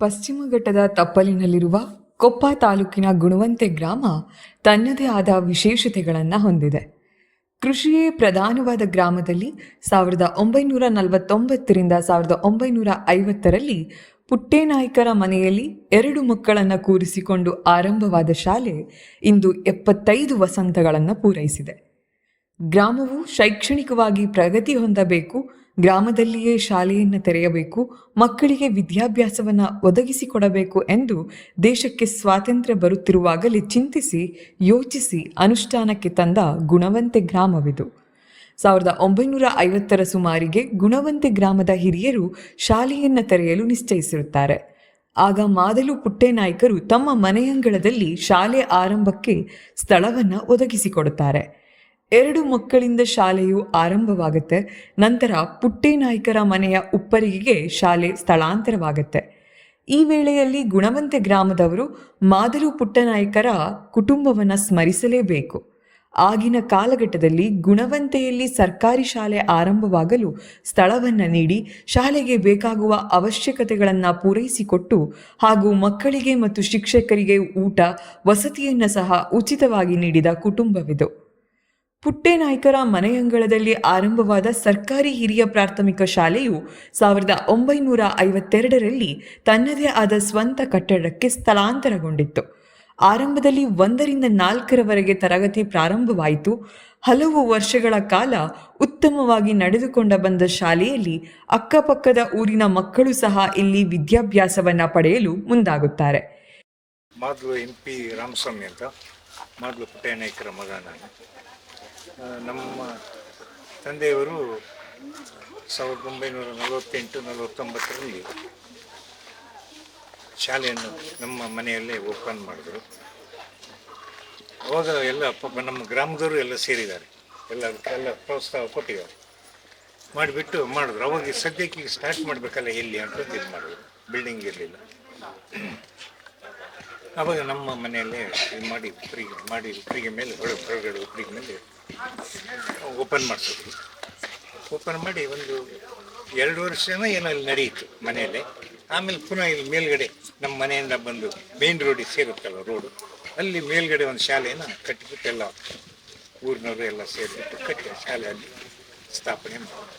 ಪಶ್ಚಿಮ ಘಟ್ಟದ ತಪ್ಪಲಿನಲ್ಲಿರುವ ಕೊಪ್ಪ ತಾಲೂಕಿನ ಗುಣವಂತೆ ಗ್ರಾಮ ತನ್ನದೇ ಆದ ವಿಶೇಷತೆಗಳನ್ನು ಹೊಂದಿದೆ. ಕೃಷಿಯೇ ಪ್ರಧಾನವಾದ ಗ್ರಾಮದಲ್ಲಿ ಸಾವಿರದ ಒಂಬೈನೂರ ನಲವತ್ತೊಂಬತ್ತರಿಂದ ಸಾವಿರದ ಒಂಬೈನೂರ ಐವತ್ತರಲ್ಲಿ ಪುಟ್ಟೇನಾಯ್ಕರ ಮನೆಯಲ್ಲಿ ಎರಡು ಮಕ್ಕಳನ್ನು ಕೂರಿಸಿಕೊಂಡು ಆರಂಭವಾದ ಶಾಲೆ ಇಂದು ಎಪ್ಪತ್ತೈದು ವಸಂತಗಳನ್ನು ಪೂರೈಸಿದೆ. ಗ್ರಾಮವು ಶೈಕ್ಷಣಿಕವಾಗಿ ಪ್ರಗತಿ ಹೊಂದಬೇಕು ಗ್ರಾಮದಲ್ಲಿಯೇ ಶಾಲೆಯನ್ನು ತೆರೆಯಬೇಕು, ಮಕ್ಕಳಿಗೆ ವಿದ್ಯಾಭ್ಯಾಸವನ್ನು ಒದಗಿಸಿಕೊಡಬೇಕು ಎಂದು ದೇಶಕ್ಕೆ ಸ್ವಾತಂತ್ರ್ಯ ಬರುತ್ತಿರುವಾಗಲೇ ಚಿಂತಿಸಿ, ಯೋಚಿಸಿ ಅನುಷ್ಠಾನಕ್ಕೆ ತಂದ ಗುಣವಂತೆ ಗ್ರಾಮವಿದು. ಸಾವಿರದ ಒಂಬೈನೂರ ಐವತ್ತರ ಸುಮಾರಿಗೆ ಗುಣವಂತೆ ಗ್ರಾಮದ ಹಿರಿಯರು ಶಾಲೆಯನ್ನು ತೆರೆಯಲು ನಿಶ್ಚಯಿಸಿರುತ್ತಾರೆ. ಆಗ ಮಾದಲು ಪುಟ್ಟೇನಾಯ್ಕರು ತಮ್ಮ ಮನೆಯಂಗಳದಲ್ಲಿ ಶಾಲೆ ಆರಂಭಕ್ಕೆ ಸ್ಥಳವನ್ನು ಒದಗಿಸಿಕೊಡುತ್ತಾರೆ. ಎರಡು ಮಕ್ಕಳಿಂದ ಶಾಲೆಯು ಆರಂಭವಾಗುತ್ತೆ. ನಂತರ ಪುಟ್ಟೇನಾಯ್ಕರ ಮನೆಯ ಉಪ್ಪರಿಗೆ ಶಾಲೆ ಸ್ಥಳಾಂತರವಾಗುತ್ತೆ. ಈ ವೇಳೆಯಲ್ಲಿ ಗುಣವಂತೆ ಗ್ರಾಮದವರು ಮಾದರು ಪುಟ್ಟನಾಯ್ಕರ ಕುಟುಂಬವನ್ನು ಸ್ಮರಿಸಲೇಬೇಕು. ಆಗಿನ ಕಾಲಘಟ್ಟದಲ್ಲಿ ಗುಣವಂತೆಯಲ್ಲಿ ಸರ್ಕಾರಿ ಶಾಲೆ ಆರಂಭವಾಗಲು ಸ್ಥಳವನ್ನು ನೀಡಿ ಶಾಲೆಗೆ ಬೇಕಾಗುವ ಅವಶ್ಯಕತೆಗಳನ್ನು ಪೂರೈಸಿಕೊಟ್ಟು ಹಾಗೂ ಮಕ್ಕಳಿಗೆ ಮತ್ತು ಶಿಕ್ಷಕರಿಗೆ ಊಟ, ವಸತಿಯನ್ನು ಸಹ ಉಚಿತವಾಗಿ ನೀಡಿದ ಕುಟುಂಬವಿದು. ಪುಟ್ಟೇನಾಯ್ಕರ ಮನೆಯಂಗಳದಲ್ಲಿ ಆರಂಭವಾದ ಸರ್ಕಾರಿ ಹಿರಿಯ ಪ್ರಾಥಮಿಕ ಶಾಲೆಯು ಸಾವಿರದ ಒಂಬೈನೂರ ಐವತ್ತೆರಡರಲ್ಲಿ ತನ್ನದೇ ಆದ ಸ್ವಂತ ಕಟ್ಟಡಕ್ಕೆ ಸ್ಥಳಾಂತರಗೊಂಡಿತ್ತು. ಆರಂಭದಲ್ಲಿ ಒಂದರಿಂದ ನಾಲ್ಕರವರೆಗೆ ತರಗತಿ ಪ್ರಾರಂಭವಾಯಿತು. ಹಲವು ವರ್ಷಗಳ ಕಾಲ ಉತ್ತಮವಾಗಿ ನಡೆದುಕೊಂಡ ಬಂದ ಶಾಲೆಯಲ್ಲಿ ಅಕ್ಕಪಕ್ಕದ ಊರಿನ ಮಕ್ಕಳು ಸಹ ಇಲ್ಲಿ ವಿದ್ಯಾಭ್ಯಾಸವನ್ನು ಪಡೆಯಲು ಮುಂದಾಗುತ್ತಾರೆ. ಮಾದ್ಲು ಎಂ ಪಿ ರಾಮಸ್ವಾಮಿ ಅಂತ, ಮಾದ್ಲು ಪುಟ್ಟಯ್ಯನಾಯ್ಕರ ಮಗ ನಾನು. ನಮ್ಮ ತಂದೆಯವರು ಸಾವಿರದ ಒಂಬೈನೂರ ನಲವತ್ತೆಂಟು, ನಲವತ್ತೊಂಬತ್ತರಲ್ಲಿ ಶಾಲೆಯನ್ನು ನಮ್ಮ ಮನೆಯಲ್ಲೇ ಓಪನ್ ಮಾಡಿದ್ರು. ಅವಾಗ ಎಲ್ಲ ನಮ್ಮ ಗ್ರಾಮದವರು ಎಲ್ಲ ಸೇರಿದ್ದಾರೆ. ಎಲ್ಲ ಎಲ್ಲ ಪ್ರೋತ್ಸಾಹ ಕೊಟ್ಟಿದ್ದಾರೆ. ಮಾಡಿಬಿಟ್ಟು ಮಾಡಿದ್ರು. ಅವಾಗ ಸದ್ಯಕ್ಕೆ ಸ್ಟಾರ್ಟ್ ಮಾಡಬೇಕಲ್ಲ ಎಲ್ಲಿ ಅಂತ ಇದು ಮಾಡಿದ್ರು ಬಿಲ್ಡಿಂಗ್ ಇರಲಿಲ್ಲ. ಆವಾಗ ನಮ್ಮ ಮನೆಯಲ್ಲೇ ಇದು ಮಾಡಿ ಉಪ್ಪರಿಗೆ ಮಾಡಿ ಉಪ್ಪರಿಗೆ ಮೇಲೆ ಹೊರ ಹೊರಗಡೆ ಉಪ್ಪರಿಗೆ ಮೇಲೆ ಓಪನ್ ಮಾಡಿಸಿದ್ವಿ ಓಪನ್ ಮಾಡಿ ಒಂದು ಎರಡು ವರ್ಷನ ಏನೋ ಅಲ್ಲಿ ನಡೆಯಿತು ಮನೆಯಲ್ಲಿ. ಆಮೇಲೆ ಪುನಃ ಇಲ್ಲಿ ಮೇಲ್ಗಡೆ ನಮ್ಮ ಮನೆಯಿಂದ ಬಂದು ಮೇನ್ ರೋಡಿಗೆ ಸೇರುತ್ತಲ್ಲ ರೋಡು ಅಲ್ಲಿ ಮೇಲ್ಗಡೆ ಒಂದು ಶಾಲೆಯನ್ನು ಕಟ್ಟಿಬಿಟ್ಟು ಎಲ್ಲ ಊರಿನವರು ಎಲ್ಲ ಸೇರಿಬಿಟ್ಟು ಕಟ್ಟಿ ಶಾಲೆಯಲ್ಲಿ ಸ್ಥಾಪನೆ ಮಾಡಿ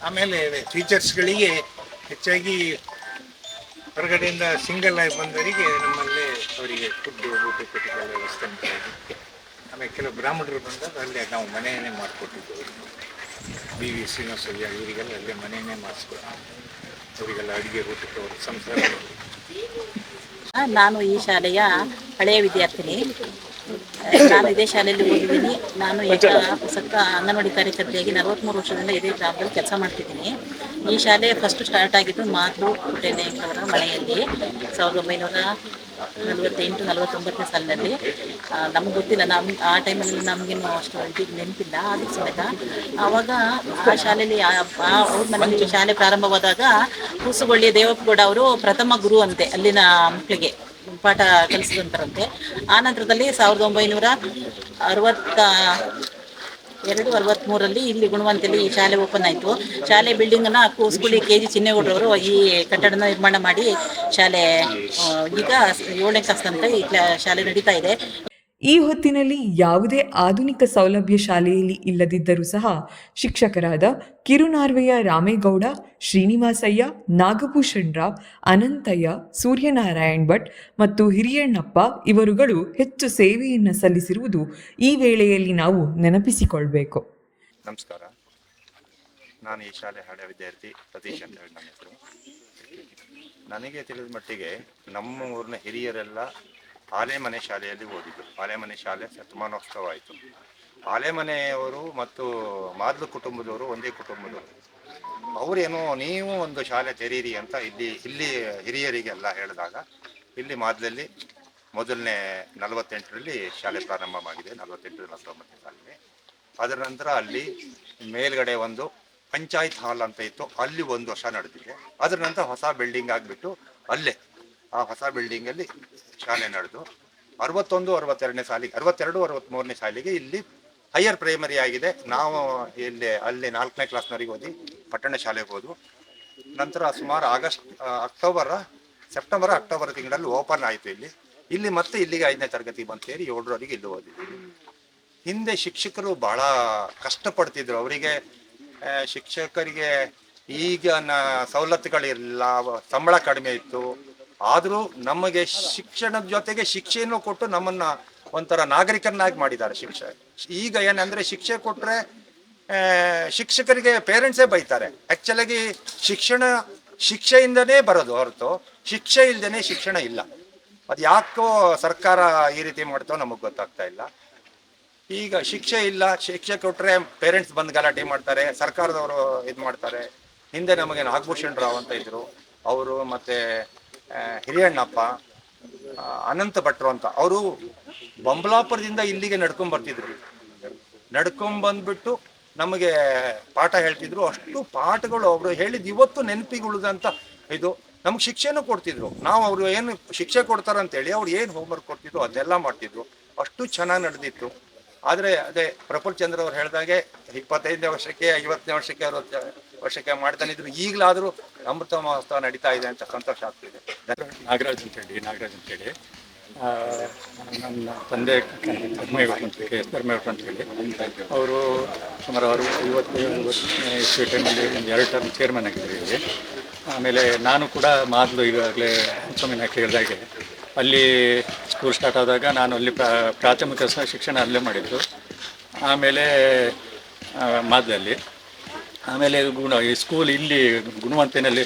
ಆಮೇಲೆ ಟೀಚರ್ಸ್ಗಳಿಗೆ ಹೆಚ್ಚಾಗಿ ಹೊರಗಡೆಯಿಂದ ಸಿಂಗಲ್ ಆಗಿ ಬಂದವರಿಗೆ ನಮ್ಮಲ್ಲಿ ಅವರಿಗೆ ಫುಡ್ ಊಟಕ್ಕೆಲ್ಲ ವ್ಯವಸ್ಥೆ ಆಮೇಲೆ ಕೆಲವು ಬ್ರಾಹ್ಮಣರು ಬಂದಾಗ ಅಲ್ಲೇ ನಾವು ಮನೆಯನ್ನೇ ಮಾಡಿಕೊಟ್ಟಿದ್ದೆವು. ಬಿ ವಿ ಶ್ರೀನಿವಾಸಯ್ಯ ಇವರಿಗೆಲ್ಲ ಅಲ್ಲೇ ಮನೆಯನ್ನೇ ಮಾಡಿಸ್ಕೊಡ ಅವರಿಗೆಲ್ಲ ಅಡುಗೆ, ಊಟಕ್ಕೆ ಅವ್ರ ಸಂಸಾರ ನಾನು ಈ ಶಾಲೆಯ ಹಳೆಯ ವಿದ್ಯಾರ್ಥಿನಿ. ನಾನು ಇದೇ ಶಾಲೆಯಲ್ಲಿ ಓದಿದ್ದೀನಿ. ನಾನು ಈಗ ಹೊಸಕ್ಕ ಅಂಗನವಾಡಿ ಕಾರ್ಯಕರ್ತೆಯಾಗಿ ನಲವತ್ತ್ಮೂರು ವರ್ಷದಿಂದ ಇದೇ ಜಾಬ್ದಲ್ಲಿ ಕೆಲಸ ಮಾಡ್ತಿದ್ದೀನಿ. ಈ ಶಾಲೆ ಫಸ್ಟ್ ಸ್ಟಾರ್ಟ್ ಆಗಿದ್ದು ಮಾತು ಅವರ ಮನೆಯಲ್ಲಿ ಸಾವಿರದ ಒಂಬೈನೂರ ನಲವತ್ತೆಂಟು, ನಲವತ್ತೊಂಬತ್ತನೇ ಸಾಲಿನಲ್ಲಿ. ನಮ್ಗೆ ಗೊತ್ತಿಲ್ಲ ನಮ್ಮ ಆ ಟೈಮಲ್ಲಿ ನಮಗೇನು ಅಷ್ಟು ಇದು ನೆನಪಿಲ್ಲ ಅದು ಸಮೇತ ಆವಾಗ ಆ ಶಾಲೆಯಲ್ಲಿ ಅವ್ರ ಮನೆಯಲ್ಲಿ ಶಾಲೆ ಪ್ರಾರಂಭವಾದಾಗ ಕೂಸುಗೊಳ್ಳಿಯ ದೇವಪ್ಪಗೌಡ ಅವರು ಪ್ರಥಮ ಗುರು ಅಂತೆ, ಅಲ್ಲಿನ ಮಕ್ಕಳಿಗೆ ಪಾಠ ಕಲಿಸಿದಂತರಂತೆ ಆ ನಂತರದಲ್ಲಿ ಸಾವಿರದ ಒಂಬೈನೂರ ಅರವತ್ತ ಎರಡು ಅರವತ್ತ್ಮೂರರಲ್ಲಿ ಇಲ್ಲಿ ಗುಣವಂತಲ್ಲಿ ಈ ಶಾಲೆ ಓಪನ್ ಆಯಿತು. ಶಾಲೆ ಬಿಲ್ಡಿಂಗನ್ನು ಕೂಸ್ಕುಳಿ ಕೆ ಜಿ ಚಿನ್ನೇಗೌಡರವರು ಈ ಕಟ್ಟಡನ ನಿರ್ಮಾಣ ಮಾಡಿ ಶಾಲೆ ಈಗ ಏಳನೇ ಕ್ಲಾಸ್ ತನಕ ಈ ಶಾಲೆ ನಡೀತಾ ಇದೆ. ಈ ಹೊತ್ತಿನಲ್ಲಿ ಯಾವುದೇ ಆಧುನಿಕ ಸೌಲಭ್ಯ ಶಾಲೆಯಲ್ಲಿ ಇಲ್ಲದಿದ್ದರೂ ಸಹ ಶಿಕ್ಷಕರಾದ ಕಿರುನಾರ್ವೆಯ ರಾಮೇಗೌಡ, ಶ್ರೀನಿವಾಸಯ್ಯ ನಾಗಭೂಷಣ್ ರಾವ್ ಅನಂತಯ್ಯ, ಸೂರ್ಯನಾರಾಯಣ್ ಭಟ್ ಮತ್ತು ಹಿರಿಯಣ್ಣಪ್ಪ ಇವರುಗಳು ಹೆಚ್ಚು ಸೇವೆಯನ್ನು ಸಲ್ಲಿಸಿರುವುದು ಈ ವೇಳೆಯಲ್ಲಿ ನಾವು ನೆನಪಿಸಿಕೊಳ್ಬೇಕು. ನಮಸ್ಕಾರ. ನಾನು ಈ ಶಾಲೆ ಹಳೆ ವಿದ್ಯಾರ್ಥಿ ಸತೀಶ್ ಅಂತ ಹೇಳಿ. ನನ್ನ ಹೆಸರು ನನಗೆ ತಿಳಿದ ಮಟ್ಟಿಗೆ ನಮ್ಮ ಊರಿನ ಹಿರಿಯರೆಲ್ಲ ಆಲೆಮನೆ ಶಾಲೆಯಲ್ಲಿ ಓದಿದ್ದು ಆಲೆಮನೆ ಶಾಲೆ ಶತಮಾನೋತ್ಸವ ಆಯಿತು ಆಲೆಮನೆಯವರು ಮತ್ತು ಮಾದ್ಲು ಕುಟುಂಬದವರು ಒಂದೇ ಕುಟುಂಬದವರು. ಅವರೇನೋ, ನೀವು ಒಂದು ಶಾಲೆ ತೆರೀರಿ ಅಂತ ಇಲ್ಲಿ ಇಲ್ಲಿ ಹಿರಿಯರಿಗೆಲ್ಲ ಹೇಳಿದಾಗ, ಇಲ್ಲಿ ಮಾದಲಲ್ಲಿ ಮೊದಲನೇ ನಲವತ್ತೆಂಟರಲ್ಲಿ ಶಾಲೆ ಪ್ರಾರಂಭವಾಗಿದೆ. ನಲವತ್ತೆಂಟು, ನಲವತ್ತೊಂಬತ್ತನೇ ಸಾಲಿಗೆ. ಅದರ ನಂತರ ಅಲ್ಲಿ ಮೇಲ್ಗಡೆ ಒಂದು ಪಂಚಾಯತ್ ಹಾಲ್ ಅಂತ ಇತ್ತು. ಅಲ್ಲಿ ಒಂದು ವರ್ಷ ನಡೆದಿದೆ. ಅದರ ನಂತರ ಹೊಸ ಬಿಲ್ಡಿಂಗ್ ಆಗಿಬಿಟ್ಟು ಅಲ್ಲೇ ಆ ಹೊಸ ಬಿಲ್ಡಿಂಗಲ್ಲಿ ಶಾಲೆ ನಡೆದು ಅರವತ್ತೊಂದು, ಅರವತ್ತೆರಡನೇ ಸಾಲಿಗೆ, ಅರವತ್ತೆರಡು ಅರವತ್ತ್ಮೂರನೇ ಸಾಲಿಗೆ ಇಲ್ಲಿ ಹೈಯರ್ ಪ್ರೈಮರಿ ಆಗಿದೆ. ನಾವು ಇಲ್ಲಿ ಅಲ್ಲಿ ನಾಲ್ಕನೇ ಕ್ಲಾಸ್ನವರಿಗೆ ಓದಿ ಪಟ್ಟಣ ಶಾಲೆಗೆ ಹೋದ್ವು ನಂತರ ಸುಮಾರು ಆಗಸ್ಟ್ ಅಕ್ಟೋಬರ, ಸೆಪ್ಟೆಂಬರ್, ಅಕ್ಟೋಬರ್ ತಿಂಗಳಲ್ಲಿ ಓಪನ್ ಆಯಿತು ಇಲ್ಲಿ. ಇಲ್ಲಿ ಮತ್ತೆ ಇಲ್ಲಿಗೆ ಐದನೇ ತರಗತಿ ಬಂತ ಸೇರಿ ಏಳರವರೆಗೆ ಇಲ್ಲಿ ಓದಿದ್ದೀವಿ ಹಿಂದೆ ಶಿಕ್ಷಕರು ಬಹಳ ಕಷ್ಟಪಡ್ತಿದ್ರು. ಅವರಿಗೆ ಶಿಕ್ಷಕರಿಗೆ ಈಗ ಸವಲತ್ತುಗಳಿರಲಿಲ್ಲ ಸಂಬಳ ಕಡಿಮೆ ಇತ್ತು. ಆದರೂ ನಮಗೆ ಶಿಕ್ಷಣದ ಜೊತೆಗೆ ಶಿಕ್ಷೆಯನ್ನು ಕೊಟ್ಟು ನಮ್ಮನ್ನ ಒಂಥರ ನಾಗರಿಕರನ್ನಾಗಿ ಮಾಡಿದ್ದಾರೆ ಶಿಕ್ಷೆ. ಈಗ ಏನಂದ್ರೆ ಶಿಕ್ಷೆ ಕೊಟ್ರೆ ಆ, ಶಿಕ್ಷಕರಿಗೆ ಪೇರೆಂಟ್ಸೇ ಬೈತಾರೆ. ಆಕ್ಚುಲಾಗಿ ಶಿಕ್ಷಣ ಶಿಕ್ಷೆಯಿಂದನೇ ಬರೋದು ಹೊರತು ಶಿಕ್ಷೆ ಇಲ್ದೇನೆ ಶಿಕ್ಷಣ ಇಲ್ಲ. ಅದು ಯಾಕೋ ಸರ್ಕಾರ ಈ ರೀತಿ ಮಾಡ್ತೋ ನಮಗೆ ಗೊತ್ತಾಗ್ತಾ ಇಲ್ಲ. ಈಗ ಶಿಕ್ಷೆ ಇಲ್ಲ ಶಿಕ್ಷೆ ಕೊಟ್ರೆ ಪೇರೆಂಟ್ಸ್ ಬಂದು ಗಲಾಟೆ ಮಾಡ್ತಾರೆ ಸರ್ಕಾರದವರು ಇದು ಮಾಡ್ತಾರೆ. ಹಿಂದೆ ನಮಗೆ ನಾಗಭೂಷಣ್ ರಾವ್ ಅಂತ ಇದ್ರು ಅವರು ಮತ್ತೆ ಹಿರಿಯಣ್ಣಪ್ಪ ಅನಂತ ಭಟ್ರು ಅಂತ, ಅವರು ಬೊಂಬಲಾಪುರದಿಂದ ಇಲ್ಲಿಗೆ ನಡ್ಕೊಂಡ್ ಬರ್ತಿದ್ರು. ನಡ್ಕೊಂಡ್ ಬಂದ್ಬಿಟ್ಟು ನಮಗೆ ಪಾಠ ಹೇಳ್ತಿದ್ರು. ಅಷ್ಟು ಪಾಠಗಳು ಅವರು ಹೇಳಿದ್ ಇವತ್ತು ನೆನಪಿಗೆ ಉಳಿದಂತ ಇದು. ನಮ್ಗೆ ಶಿಕ್ಷೆನೂ ಕೊಡ್ತಿದ್ರು. ನಾವು ಅವರು ಏನು ಶಿಕ್ಷೆ ಕೊಡ್ತಾರಂತೇಳಿ ಅವ್ರು ಏನು ಹೋಮ್ವರ್ಕ್ ಕೊಡ್ತಿದ್ರು ಅದೆಲ್ಲ ಮಾಡ್ತಿದ್ರು. ಅಷ್ಟು ಚೆನ್ನಾಗಿ ನಡೆದಿತ್ತು. ಆದರೆ ಅದೇ ಪ್ರಫುಲ್ ಚಂದ್ರ ಅವ್ರು ಹೇಳಿದಾಗೆ ಇಪ್ಪತ್ತೈದನೇ ವರ್ಷಕ್ಕೆ, ಐವತ್ತನೇ ವರ್ಷಕ್ಕೆ ಅರವತ್ತು ವರ್ಷಕ್ಕೆ ಮಾಡ್ತಾನೆ ಇದ್ರು ಈಗಲಾದರೂ ಅಮೃತ ಮಹೋತ್ಸವ ನಡೀತಾ ಇದೆ ಅಂತ ಸಂತೋಷ ಆಗ್ತಿದೆ. ನಾಗರಾಜ್ ಅಂತೇಳಿ ನಾಗರಾಜ್ ಅಂತೇಳಿ ನನ್ನ ತಂದೆ ಧರ್ಮೇಗೌಡ ಅಂತ ಕೆ ಎಸ್ ಧರ್ಮೇಗೌಡ ಅವರು ಸುಮಾರು ಅವರು ಐವತ್ತು ವರ್ಷ ಟೈಮಲ್ಲಿ ಒಂದು ಎರಡು ಟರ್ಮ್ ಚೇರ್ಮನ್ ಆಗಿದ್ದರು ಇಲ್ಲಿ. ಆಮೇಲೆ ನಾನು ಕೂಡ ಮಾದಲು ಈಗಾಗಲೇ ಸ್ವಾಮಿನ ಕೇಳಿದಾಗೆ ಅಲ್ಲಿ ಸ್ಕೂಲ್ ಸ್ಟಾರ್ಟ್ ಆದಾಗ ನಾನು ಅಲ್ಲಿ ಪ್ರಾ- ಪ್ರಾಥಮಿಕ ಸಹ ಶಿಕ್ಷಣ ಅಲ್ಲೇ ಮಾಡಿದ್ದು. ಆಮೇಲೆ ಮಾದಲಲ್ಲಿ. ಆಮೇಲೆ ಗುಣ, ಈ ಸ್ಕೂಲ್ ಇಲ್ಲಿ ಗುಣವಂತಿನಲ್ಲಿ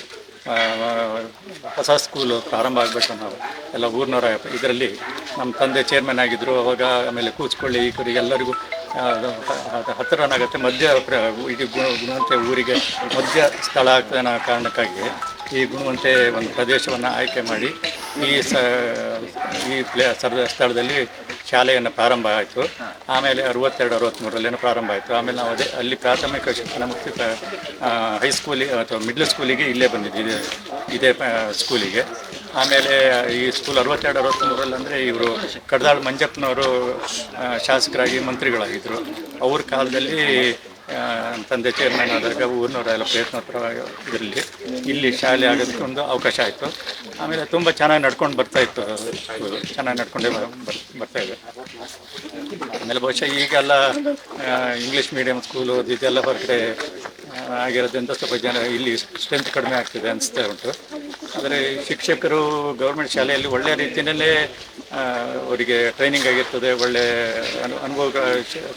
ಹೊಸ ಸ್ಕೂಲು ಪ್ರಾರಂಭ ಆಗಬೇಕು ನಾವು ಎಲ್ಲ ಊರಿನವರ ಇದರಲ್ಲಿ ನಮ್ಮ ತಂದೆ ಚೇರ್ಮನ್ ಆಗಿದ್ದರು ಅವಾಗ ಆಮೇಲೆ ಕೂಚ್ಕೊಳ್ಳಿ ಈ ಕಡೆ ಎಲ್ಲರಿಗೂ ಹತ್ತಿರನಾಗತ್ತೆ. ಮಧ್ಯ ಇಡೀ ಗುಣ ಗುಣವಂತೆ ಊರಿಗೆ ಮಧ್ಯ ಸ್ಥಳ ಆಗ್ತದೆ ಅನ್ನೋ ಕಾರಣಕ್ಕಾಗಿ ಈ ಗುಣವಂತೆ ಒಂದು ಪ್ರದೇಶವನ್ನು ಆಯ್ಕೆ ಮಾಡಿ ಈ ಸ, ಈ ಪ್ಲೇ ಸ್ಥಳದಲ್ಲಿ ಶಾಲೆಯನ್ನು ಪ್ರಾರಂಭ ಆಯಿತು. ಆಮೇಲೆ ಅರವತ್ತೆರಡು ಅರವತ್ತ್ಮೂರಲ್ಲೇನೋ ಪ್ರಾರಂಭ ಆಯಿತು. ಆಮೇಲೆ ನಾವು ಅದೇ ಅಲ್ಲಿ ಪ್ರಾಥಮಿಕ ಶಿಕ್ಷಣ ಮುಕ್ತಿ ಹೈಸ್ಕೂಲಿಗೆ ಅಥವಾ ಮಿಡ್ಲ್ ಸ್ಕೂಲಿಗೆ ಇಲ್ಲೇ ಬಂದಿದ್ದು ಇದೇ ಇದೇ ಸ್ಕೂಲಿಗೆ ಆಮೇಲೆ ಈ ಸ್ಕೂಲ್ ಅರವತ್ತೆರಡು ಅರವತ್ತ್ಮೂರಲ್ಲಿ ಅಂದರೆ ಇವರು ಕಡದಾಳ್ ಮಂಜಪ್ಪನವರು ಶಾಸಕರಾಗಿ ಮಂತ್ರಿಗಳಾಗಿದ್ದರು ಅವ್ರ ಕಾಲದಲ್ಲಿ ತಂದೆ ಚೇರ್ಮನ್ ಆದಾಗ ಊರಿನವರೆಲ್ಲ ಪ್ರಯತ್ನ ಇದರಲ್ಲಿ. ಇಲ್ಲಿ ಶಾಲೆ ಆಗೋದಕ್ಕೆ ಒಂದು ಅವಕಾಶ ಆಯಿತು. ಆಮೇಲೆ ತುಂಬ ಚೆನ್ನಾಗಿ ನಡ್ಕೊಂಡು ಬರ್ತಾ ಇತ್ತು. ಚೆನ್ನಾಗಿ ನಡ್ಕೊಂಡೇ ಬರ್- ಬರ್- ಬರ್ತಾ ಇದೆ. ಆಮೇಲೆ ಬಹುಶಃ ಈಗೆಲ್ಲ ಇಂಗ್ಲೀಷ್ ಮೀಡಿಯಂ ಸ್ಕೂಲು ಇದೆಲ್ಲ ಹೊರಗಡೆ ಆಗಿರೋದ್ರಿಂದ ಸ್ವಲ್ಪ ಜನ ಇಲ್ಲಿ ಸ್ಟ್ರೆಂತ್ ಕಡಿಮೆ ಆಗ್ತಿದೆ ಅನಿಸ್ತಾ ಉಂಟು. ಆದರೆ ಶಿಕ್ಷಕರು ಗೌರ್ಮೆಂಟ್ ಶಾಲೆಯಲ್ಲಿ ಒಳ್ಳೆಯ ರೀತಿಯಲ್ಲೇ ಅವರಿಗೆ ಟ್ರೈನಿಂಗ್ ಆಗಿರ್ತದೆ, ಒಳ್ಳೆ ಅನು ಅನುಭವ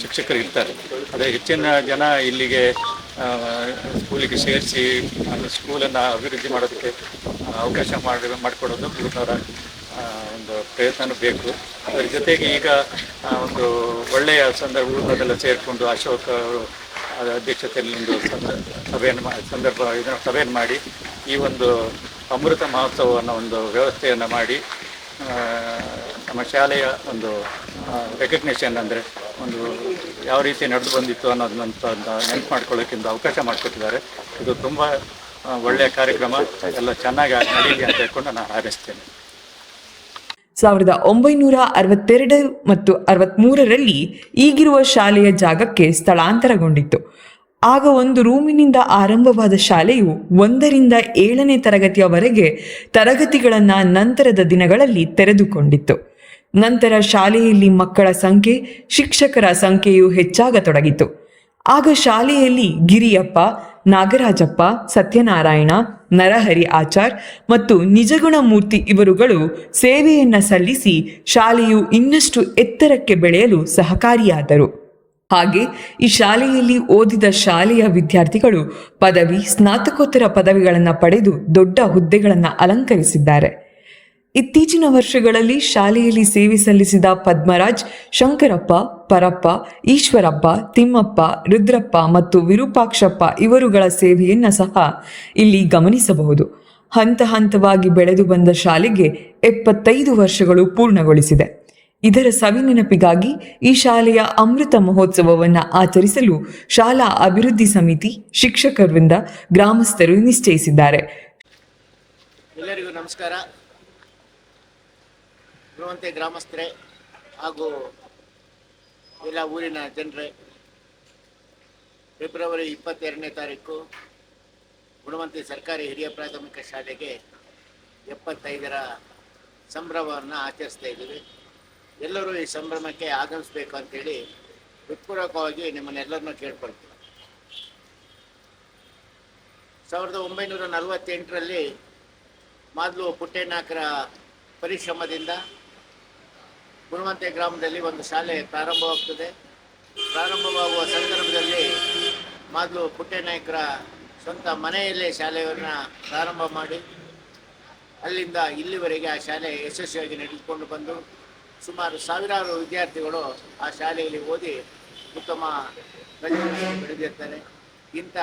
ಶಿಕ್ಷಕರು ಇರ್ತಾರೆ. ಅದೇ ಹೆಚ್ಚಿನ ಜನ ಇಲ್ಲಿಗೆ ಸ್ಕೂಲಿಗೆ ಸೇರಿಸಿ ಸ್ಕೂಲನ್ನು ಅಭಿವೃದ್ಧಿ ಮಾಡೋದಕ್ಕೆ ಅವಕಾಶ ಮಾಡಿ ಮಾಡಿಕೊಡೋದು ಗುರುನವರ ಒಂದು ಪ್ರಯತ್ನವೂ ಬೇಕು. ಅದರ ಜೊತೆಗೆ ಈಗ ಒಂದು ಒಳ್ಳೆಯ ಸಂದರ್ಭ ಊರಿನವರೆಲ್ಲ ಸೇರಿಕೊಂಡು ಅಶೋಕ್ ಅವರು ಅದರ ಅಧ್ಯಕ್ಷತೆಯಲ್ಲಿ ಒಂದು ಸಂದರ್ಭ ಸಭೆಯನ್ನು ಸಂದರ್ಭ ಇದನ್ನು ಸಭೆಯನ್ನು ಮಾಡಿ, ಈ ಒಂದು ಅಮೃತ ಮಹೋತ್ಸವವನ್ನು ಒಂದು ವ್ಯವಸ್ಥೆಯನ್ನು ಮಾಡಿ ನಮ್ಮ ಶಾಲೆಯ ಒಂದು ರೆಕಗ್ನೇಷನ್ ಅಂದರೆ ಒಂದು ಯಾವ ರೀತಿ ನಡೆದು ಬಂದಿತ್ತು ಅನ್ನೋದನ್ನಂತ ನೆನಪು ಮಾಡ್ಕೊಳ್ಳೋಕ್ಕೆ ಒಂದು ಅವಕಾಶ ಮಾಡಿಕೊಟ್ಟಿದ್ದಾರೆ. ಇದು ತುಂಬ ಒಳ್ಳೆಯ ಕಾರ್ಯಕ್ರಮ. ಎಲ್ಲ ಚೆನ್ನಾಗಿ ನಡೀಲಿ ಅಂತ ಹೇಳ್ಕೊಂಡು ನಾನು ಹಾರೈಸ್ತೇನೆ. ಸಾವಿರದ ಒಂಬೈನೂರ ಅರವತ್ತೆರಡು ಮತ್ತು ಅರವತ್ತ್ಮೂರರಲ್ಲಿ ಈಗಿರುವ ಶಾಲೆಯ ಜಾಗಕ್ಕೆ ಸ್ಥಳಾಂತರಗೊಂಡಿತ್ತು. ಆಗ ಒಂದು ರೂಮಿನಿಂದ ಆರಂಭವಾದ ಶಾಲೆಯು ಒಂದರಿಂದ ಏಳನೇ ತರಗತಿಯವರೆಗೆ ತರಗತಿಗಳನ್ನು ನಂತರದ ದಿನಗಳಲ್ಲಿ ತೆರೆದುಕೊಂಡಿತ್ತು. ನಂತರ ಶಾಲೆಯಲ್ಲಿ ಮಕ್ಕಳ ಸಂಖ್ಯೆ, ಶಿಕ್ಷಕರ ಸಂಖ್ಯೆಯು ಹೆಚ್ಚಾಗತೊಡಗಿತು. ಆಗ ಶಾಲೆಯಲ್ಲಿ ಗಿರಿಯಪ್ಪ, ನಾಗರಾಜಪ್ಪ, ಸತ್ಯನಾರಾಯಣ, ನರಹರಿ ಆಚಾರ್ ಮತ್ತು ನಿಜಗುಣಮೂರ್ತಿ ಇವರುಗಳು ಸೇವೆಯನ್ನು ಸಲ್ಲಿಸಿ ಶಾಲೆಯು ಇನ್ನಷ್ಟು ಎತ್ತರಕ್ಕೆ ಬೆಳೆಯಲು ಸಹಕಾರಿಯಾದರು. ಹಾಗೆ ಈ ಶಾಲೆಯಲ್ಲಿ ಓದಿದ ಶಾಲೆಯ ವಿದ್ಯಾರ್ಥಿಗಳು ಪದವಿ, ಸ್ನಾತಕೋತ್ತರ ಪದವಿಗಳನ್ನು ಪಡೆದು ದೊಡ್ಡ ಹುದ್ದೆಗಳನ್ನು ಅಲಂಕರಿಸಿದ್ದಾರೆ. ಇತ್ತೀಚಿನ ವರ್ಷಗಳಲ್ಲಿ ಶಾಲೆಯಲ್ಲಿ ಸೇವೆ ಸಲ್ಲಿಸಿದ ಪದ್ಮರಾಜ್, ಶಂಕರಪ್ಪ, ಪರಪ್ಪ, ಈಶ್ವರಪ್ಪ, ತಿಮ್ಮಪ್ಪ, ರುದ್ರಪ್ಪ ಮತ್ತು ವಿರೂಪಾಕ್ಷಪ್ಪ ಇವರುಗಳ ಸೇವೆಯನ್ನು ಸಹ ಇಲ್ಲಿ ಗಮನಿಸಬಹುದು. ಹಂತ ಹಂತವಾಗಿ ಬೆಳೆದು ಬಂದ ಶಾಲೆಗೆ ಎಪ್ಪತ್ತೈದು ವರ್ಷಗಳು ಪೂರ್ಣಗೊಳಿಸಿದೆ. ಇದರ ಸವಿನೆನಪಿಗಾಗಿ ಈ ಶಾಲೆಯ ಅಮೃತ ಮಹೋತ್ಸವವನ್ನು ಆಚರಿಸಲು ಶಾಲಾ ಅಭಿವೃದ್ಧಿ ಸಮಿತಿ ಶಿಕ್ಷಕರಿಂದ ಗ್ರಾಮಸ್ಥರು ನಿಶ್ಚಯಿಸಿದ್ದಾರೆ. ಎಲ್ಲರಿಗೂ ನಮಸ್ಕಾರ. ಗುಣವಂತೆ ಗ್ರಾಮಸ್ಥರೇ ಹಾಗೂ ಎಲ್ಲ ಊರಿನ ಜನರೇ, ಫೆಬ್ರವರಿ ಇಪ್ಪತ್ತೆರಡನೇ ತಾರೀಕು ಗುಣವಂತಿ ಸರ್ಕಾರಿ ಹಿರಿಯ ಪ್ರಾಥಮಿಕ ಶಾಲೆಗೆ ಎಪ್ಪತ್ತೈದರ ಸಂಭ್ರಮವನ್ನು ಆಚರಿಸ್ತಾ ಇದ್ದೀವಿ. ಎಲ್ಲರೂ ಈ ಸಂಭ್ರಮಕ್ಕೆ ಆಗಮಿಸಬೇಕು ಅಂತೇಳಿ ಹೃತ್ಪೂರ್ವಕವಾಗಿ ನಿಮ್ಮನ್ನೆಲ್ಲರನ್ನೂ ಕೇಳ್ಕೊಳ್ತೀವಿ ಸಾವಿರದ ಒಂಬೈನೂರ ನಲವತ್ತೆಂಟರಲ್ಲಿ ಮೊದಲು ಪುಟ್ಟೇನಾಕರ ಪರಿಶ್ರಮದಿಂದ ಗುಣವಂತೆ ಗ್ರಾಮದಲ್ಲಿ ಒಂದು ಶಾಲೆ ಪ್ರಾರಂಭವಾಗ್ತದೆ. ಪ್ರಾರಂಭವಾಗುವ ಸಂದರ್ಭದಲ್ಲಿ ಮೊದಲು ಪುಟ್ಟೇನಾಯಕರ ಸ್ವಂತ ಮನೆಯಲ್ಲೇ ಶಾಲೆಯನ್ನು ಪ್ರಾರಂಭ ಮಾಡಿ, ಅಲ್ಲಿಂದ ಇಲ್ಲಿವರೆಗೆ ಆ ಶಾಲೆ ಯಶಸ್ವಿಯಾಗಿ ನಡೆದುಕೊಂಡು ಬಂದು ಸುಮಾರು ಸಾವಿರಾರು ವಿದ್ಯಾರ್ಥಿಗಳು ಆ ಶಾಲೆಯಲ್ಲಿ ಓದಿ ಉತ್ತಮ ಪ್ರತಿಭೆಯನ್ನು ಬೆಳೆದಿರ್ತಾರೆ ಇಂಥ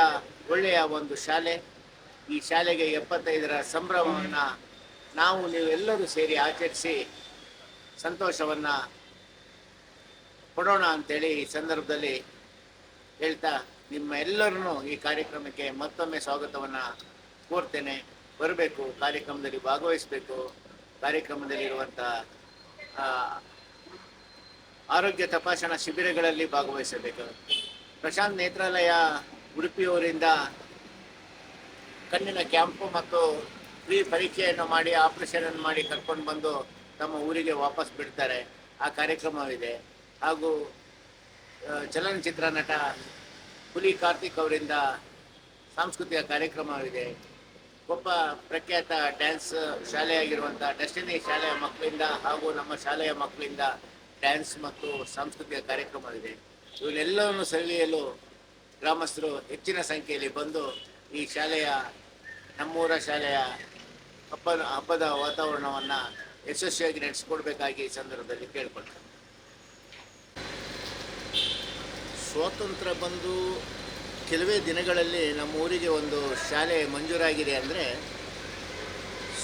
ಒಳ್ಳೆಯ ಒಂದು ಶಾಲೆ, ಈ ಶಾಲೆಗೆ ಎಪ್ಪತ್ತೈದರ ಸಂಭ್ರಮವನ್ನು ನಾವು ನೀವೆಲ್ಲರೂ ಸೇರಿ ಆಚರಿಸಿ ಸಂತೋಷವನ್ನು ಕೊಡೋಣ ಅಂತೇಳಿ ಈ ಸಂದರ್ಭದಲ್ಲಿ ಹೇಳ್ತಾ ನಿಮ್ಮ ಎಲ್ಲರನ್ನೂ ಈ ಕಾರ್ಯಕ್ರಮಕ್ಕೆ ಮತ್ತೊಮ್ಮೆ ಸ್ವಾಗತವನ್ನು ಕೋರ್ತೇನೆ. ಬರಬೇಕು, ಕಾರ್ಯಕ್ರಮದಲ್ಲಿ ಭಾಗವಹಿಸಬೇಕು. ಕಾರ್ಯಕ್ರಮದಲ್ಲಿರುವಂಥ ಆರೋಗ್ಯ ತಪಾಸಣಾ ಶಿಬಿರಗಳಲ್ಲಿ ಭಾಗವಹಿಸಬೇಕು. ಪ್ರಶಾಂತ್ ನೇತ್ರಾಲಯ ಉಡುಪಿಯವರಿಂದ ಕಣ್ಣಿನ ಕ್ಯಾಂಪು ಮತ್ತು ಫ್ರೀ ಪರೀಕ್ಷೆಯನ್ನು ಮಾಡಿ ಆಪರೇಷನ್ ಮಾಡಿ ಕರ್ಕೊಂಡು ಬಂದು ತಮ್ಮ ಊರಿಗೆ ವಾಪಸ್ ಬಿಡ್ತಾರೆ. ಆ ಕಾರ್ಯಕ್ರಮವಿದೆ. ಹಾಗೂ ಚಲನಚಿತ್ರ ನಟ ಹುಲಿ ಕಾರ್ತಿಕ್ ಅವರಿಂದ ಸಾಂಸ್ಕೃತಿಕ ಕಾರ್ಯಕ್ರಮವಿದೆ. ಒಬ್ಬ ಪ್ರಖ್ಯಾತ ಡ್ಯಾನ್ಸ್ ಶಾಲೆಯಾಗಿರುವಂಥ ಡೆಸ್ಟಿನಿ ಶಾಲೆಯ ಮಕ್ಕಳಿಂದ ಹಾಗೂ ನಮ್ಮ ಶಾಲೆಯ ಮಕ್ಕಳಿಂದ ಡ್ಯಾನ್ಸ್ ಮತ್ತು ಸಾಂಸ್ಕೃತಿಕ ಕಾರ್ಯಕ್ರಮವಿದೆ. ಇವನ್ನೆಲ್ಲವನ್ನು ಸೆಳೆಯಲು ಗ್ರಾಮಸ್ಥರು ಹೆಚ್ಚಿನ ಸಂಖ್ಯೆಯಲ್ಲಿ ಬಂದು ಈ ಶಾಲೆಯ ನಮ್ಮೂರ ಶಾಲೆಯ ಹಬ್ಬ, ಹಬ್ಬದ ವಾತಾವರಣವನ್ನು ಯಶಸ್ವಿಯಾಗಿ ನಡೆಸಿಕೊಡ್ಬೇಕಾಗಿ ಈ ಸಂದರ್ಭದಲ್ಲಿ ಕೇಳ್ಕೊಳ್ತಾರೆ ಸ್ವಾತಂತ್ರ್ಯ ಬಂದು ಕೆಲವೇ ದಿನಗಳಲ್ಲಿ ನಮ್ಮ ಊರಿಗೆ ಒಂದು ಶಾಲೆ ಮಂಜೂರಾಗಿದೆ ಅಂದರೆ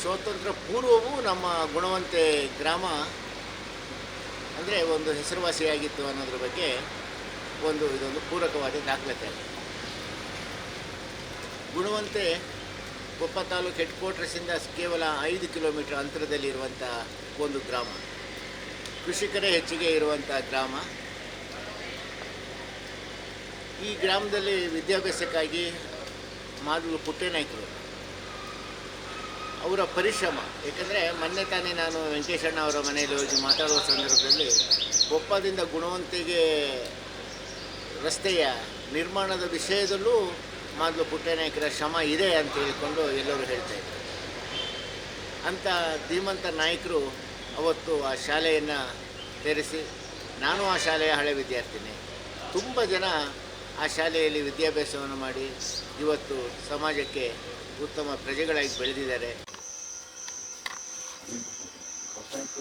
ಸ್ವಾತಂತ್ರ್ಯ ಪೂರ್ವವೂ ನಮ್ಮ ಗುಣವಂತೆ ಗ್ರಾಮ ಅಂದರೆ ಒಂದು ಹೆಸರುವಾಸಿಯಾಗಿತ್ತು ಅನ್ನೋದ್ರ ಬಗ್ಗೆ ಒಂದು ಇದೊಂದು ಪೂರಕವಾದ ದಾಖಲಾತಿ ಗುಣವಂತೆ ಕೊಪ್ಪ ತಾಲೂಕು ಹೆಡ್ ಕ್ವಾರ್ಟರ್ಸಿಂದ ಕೇವಲ ಐದು ಕಿಲೋಮೀಟರ್ ಅಂತರದಲ್ಲಿರುವಂಥ ಒಂದು ಗ್ರಾಮ. ಕೃಷಿಕರೇ ಹೆಚ್ಚಿಗೆ ಇರುವಂಥ ಗ್ರಾಮ. ಈ ಗ್ರಾಮದಲ್ಲಿ ವಿದ್ಯಾಭ್ಯಾಸಕ್ಕಾಗಿ ಮಾದಲು ಪುಟ್ಟೇನಾಯ್ಕರು ಅವರ ಪರಿಶ್ರಮ, ಏಕೆಂದರೆ ಮೊನ್ನೆ ತಾನೇ ನಾನು ವೆಂಕಟೇಶಣ್ಣ ಅವರ ಮನೆಯಲ್ಲಿ ಹೋಗಿ ಮಾತಾಡುವ ಸಂದರ್ಭದಲ್ಲಿ ಕೊಪ್ಪದಿಂದ ಗುಣವಂತಿಗೆ ರಸ್ತೆಯ ನಿರ್ಮಾಣದ ವಿಷಯದಲ್ಲೂ ಮಾದಲು ಪುಟ್ಟನಾಯಕರ ಶ್ರಮ ಇದೆ ಅಂತ ಹೇಳಿಕೊಂಡು ಎಲ್ಲರೂ ಹೇಳ್ತಾ ಇದ್ದರು ಅಂಥ ಧೀಮಂತ ನಾಯಕರು ಅವತ್ತು ಆ ಶಾಲೆಯನ್ನು ತೆರೆಸಿ, ನಾನು ಆ ಶಾಲೆಯ ಹಳೆ ವಿದ್ಯಾರ್ಥಿನಿ. ತುಂಬ ಜನ ಆ ಶಾಲೆಯಲ್ಲಿ ವಿದ್ಯಾಭ್ಯಾಸವನ್ನು ಮಾಡಿ ಇವತ್ತು ಸಮಾಜಕ್ಕೆ ಉತ್ತಮ ಪ್ರಜೆಗಳಾಗಿ ಬೆಳೆದಿದ್ದಾರೆ.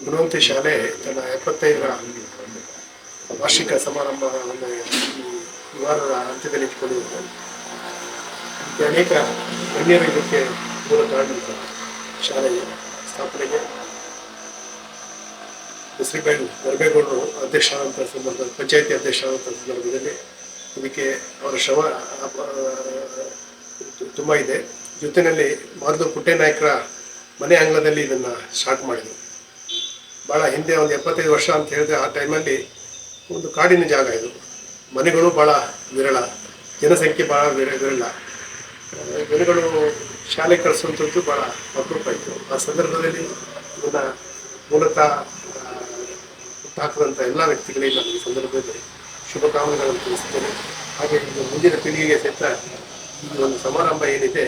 ಗುಣವಂತಿ ಶಾಲೆ ತನ್ನ ಎಪ್ಪತ್ತೈದರ ವಾರ್ಷಿಕ ಸಮಾರಂಭವನ್ನು ಈ ವಾರದ ಅಂತ್ಯದಲ್ಲಿ ಇಟ್ಕೊಂಡಿದ್ದಾರೆ. ಅನೇಕ ಗಣ್ಯರು ಇದಕ್ಕೆ ಮೂಲ ಕಾರಣ ಶಾಲೆಯ ಸ್ಥಾಪನೆಗೆ ಶ್ರೀಬೈಲ್ ಗರ್ಬೇಗೌಡರು ಅಧ್ಯಕ್ಷರಾದಂಥ ಸಂದರ್ಭ ಪಂಚಾಯತಿ ಅಧ್ಯಕ್ಷರಾದಂಥ ಸಂದರ್ಭದಲ್ಲಿ ಇದಕ್ಕೆ ಅವರ ಶ್ರಮ ತುಂಬ ಇದೆ. ಜೊತೆಯಲ್ಲಿ ಮಾದ್ಲು ಪುಟ್ಟೆ ನಾಯಕರ ಮನೆ ಅಂಗಳದಲ್ಲಿ ಇದನ್ನು ಸ್ಟಾರ್ಟ್ ಮಾಡಿದರು. ಭಾಳ ಹಿಂದೆ ಒಂದು ಎಪ್ಪತ್ತೈದು ವರ್ಷ ಅಂತ ಹೇಳಿದ್ರೆ ಆ ಟೈಮಲ್ಲಿ ಒಂದು ಕಾಡಿನ ಜಾಗ ಇದು. ಮನೆಗಳು ಭಾಳ ವಿರಳ, ಜನಸಂಖ್ಯೆ ಭಾಳ ವಿರ ವಿರಳ. ಆ, ಜನಗಳು ಶಾಲೆ ಕಳಿಸುವಂಥದ್ದು ಭಾಳ ಅಪರೂಪ ಇತ್ತು ಆ ಸಂದರ್ಭದಲ್ಲಿ ನನ್ನ ಮೂಲತಃ ಹುಟ್ಟಾಕದಂಥ ಎಲ್ಲ ವ್ಯಕ್ತಿಗಳಿಗೆ ನಾನು ಈ ಸಂದರ್ಭದಲ್ಲಿ ಶುಭಕಾಮನೆಗಳನ್ನು ತಿಳಿಸ್ತೇನೆ ಹಾಗೆ ಇದು ಮುಂದಿನ ಪೀಳಿಗೆಗೆ ಸಹಿತ ಈ ಒಂದು ಸಮಾರಂಭ ಏನಿದೆ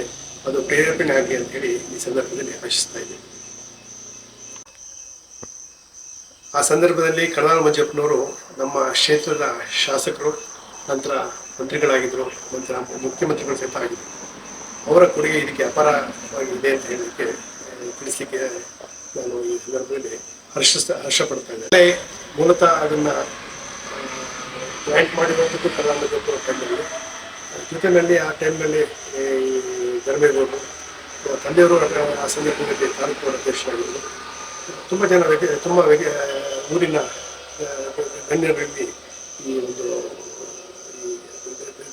ಅದು ಪ್ರೇರೇಪಣೆ ಆಗಲಿ ಅಂತ ಹೇಳಿ ಈ ಸಂದರ್ಭದಲ್ಲಿ ಆಶಿಸ್ತಾ ಇದ್ದೀನಿ. ಆ ಸಂದರ್ಭದಲ್ಲಿ ಕಳಾಲ ಮಂಜಪ್ಪನವರು ನಮ್ಮ ಕ್ಷೇತ್ರದ ಶಾಸಕರು ನಂತರ ಮಂತ್ರಿಗಳಾಗಿದ್ದರು ನಂತರ ಮುಖ್ಯಮಂತ್ರಿಗಳು ಸಹಿತ ಆಗಿದ್ದರು. ಅವರ ಕೊಡುಗೆ ಇದಕ್ಕೆ ಅಪಾರವಾಗಿ ಇದೆ ಅಂತ ಹೇಳಲಿಕ್ಕೆ ತಿಳಿಸಲಿಕ್ಕೆ ನಾನು ಈ ಸಂದರ್ಭದಲ್ಲಿ ಹರ್ಷ ಹರ್ಷ ಪಡ್ತಾ ಇದ್ದೇನೆ ಮೂಲತಃ ಅದನ್ನು ಜಾಯಿಂಟ್ ಮಾಡಿರುವಂಥದ್ದು ಮಂಜಪ್ಪನವರ ಟೈಮಲ್ಲಿ ಜೊತೆಯಲ್ಲಿ ಆ ಟೈಮ್ನಲ್ಲಿ ಧರ್ಮೇಗೌಡರು ತಂದೆಯವರು ಆ ಸಂದರ್ಭದಲ್ಲಿ ತಾಲೂಕು ಅಧ್ಯಕ್ಷರಾಗಿದ್ದರು. ತುಂಬ ಜನ ವ್ಯಕ್ತಿ ತುಂಬ ವ್ಯಕ್ತಿ ಊರಿನ ಗಣ್ಯರಲ್ಲಿ ಈ ಒಂದು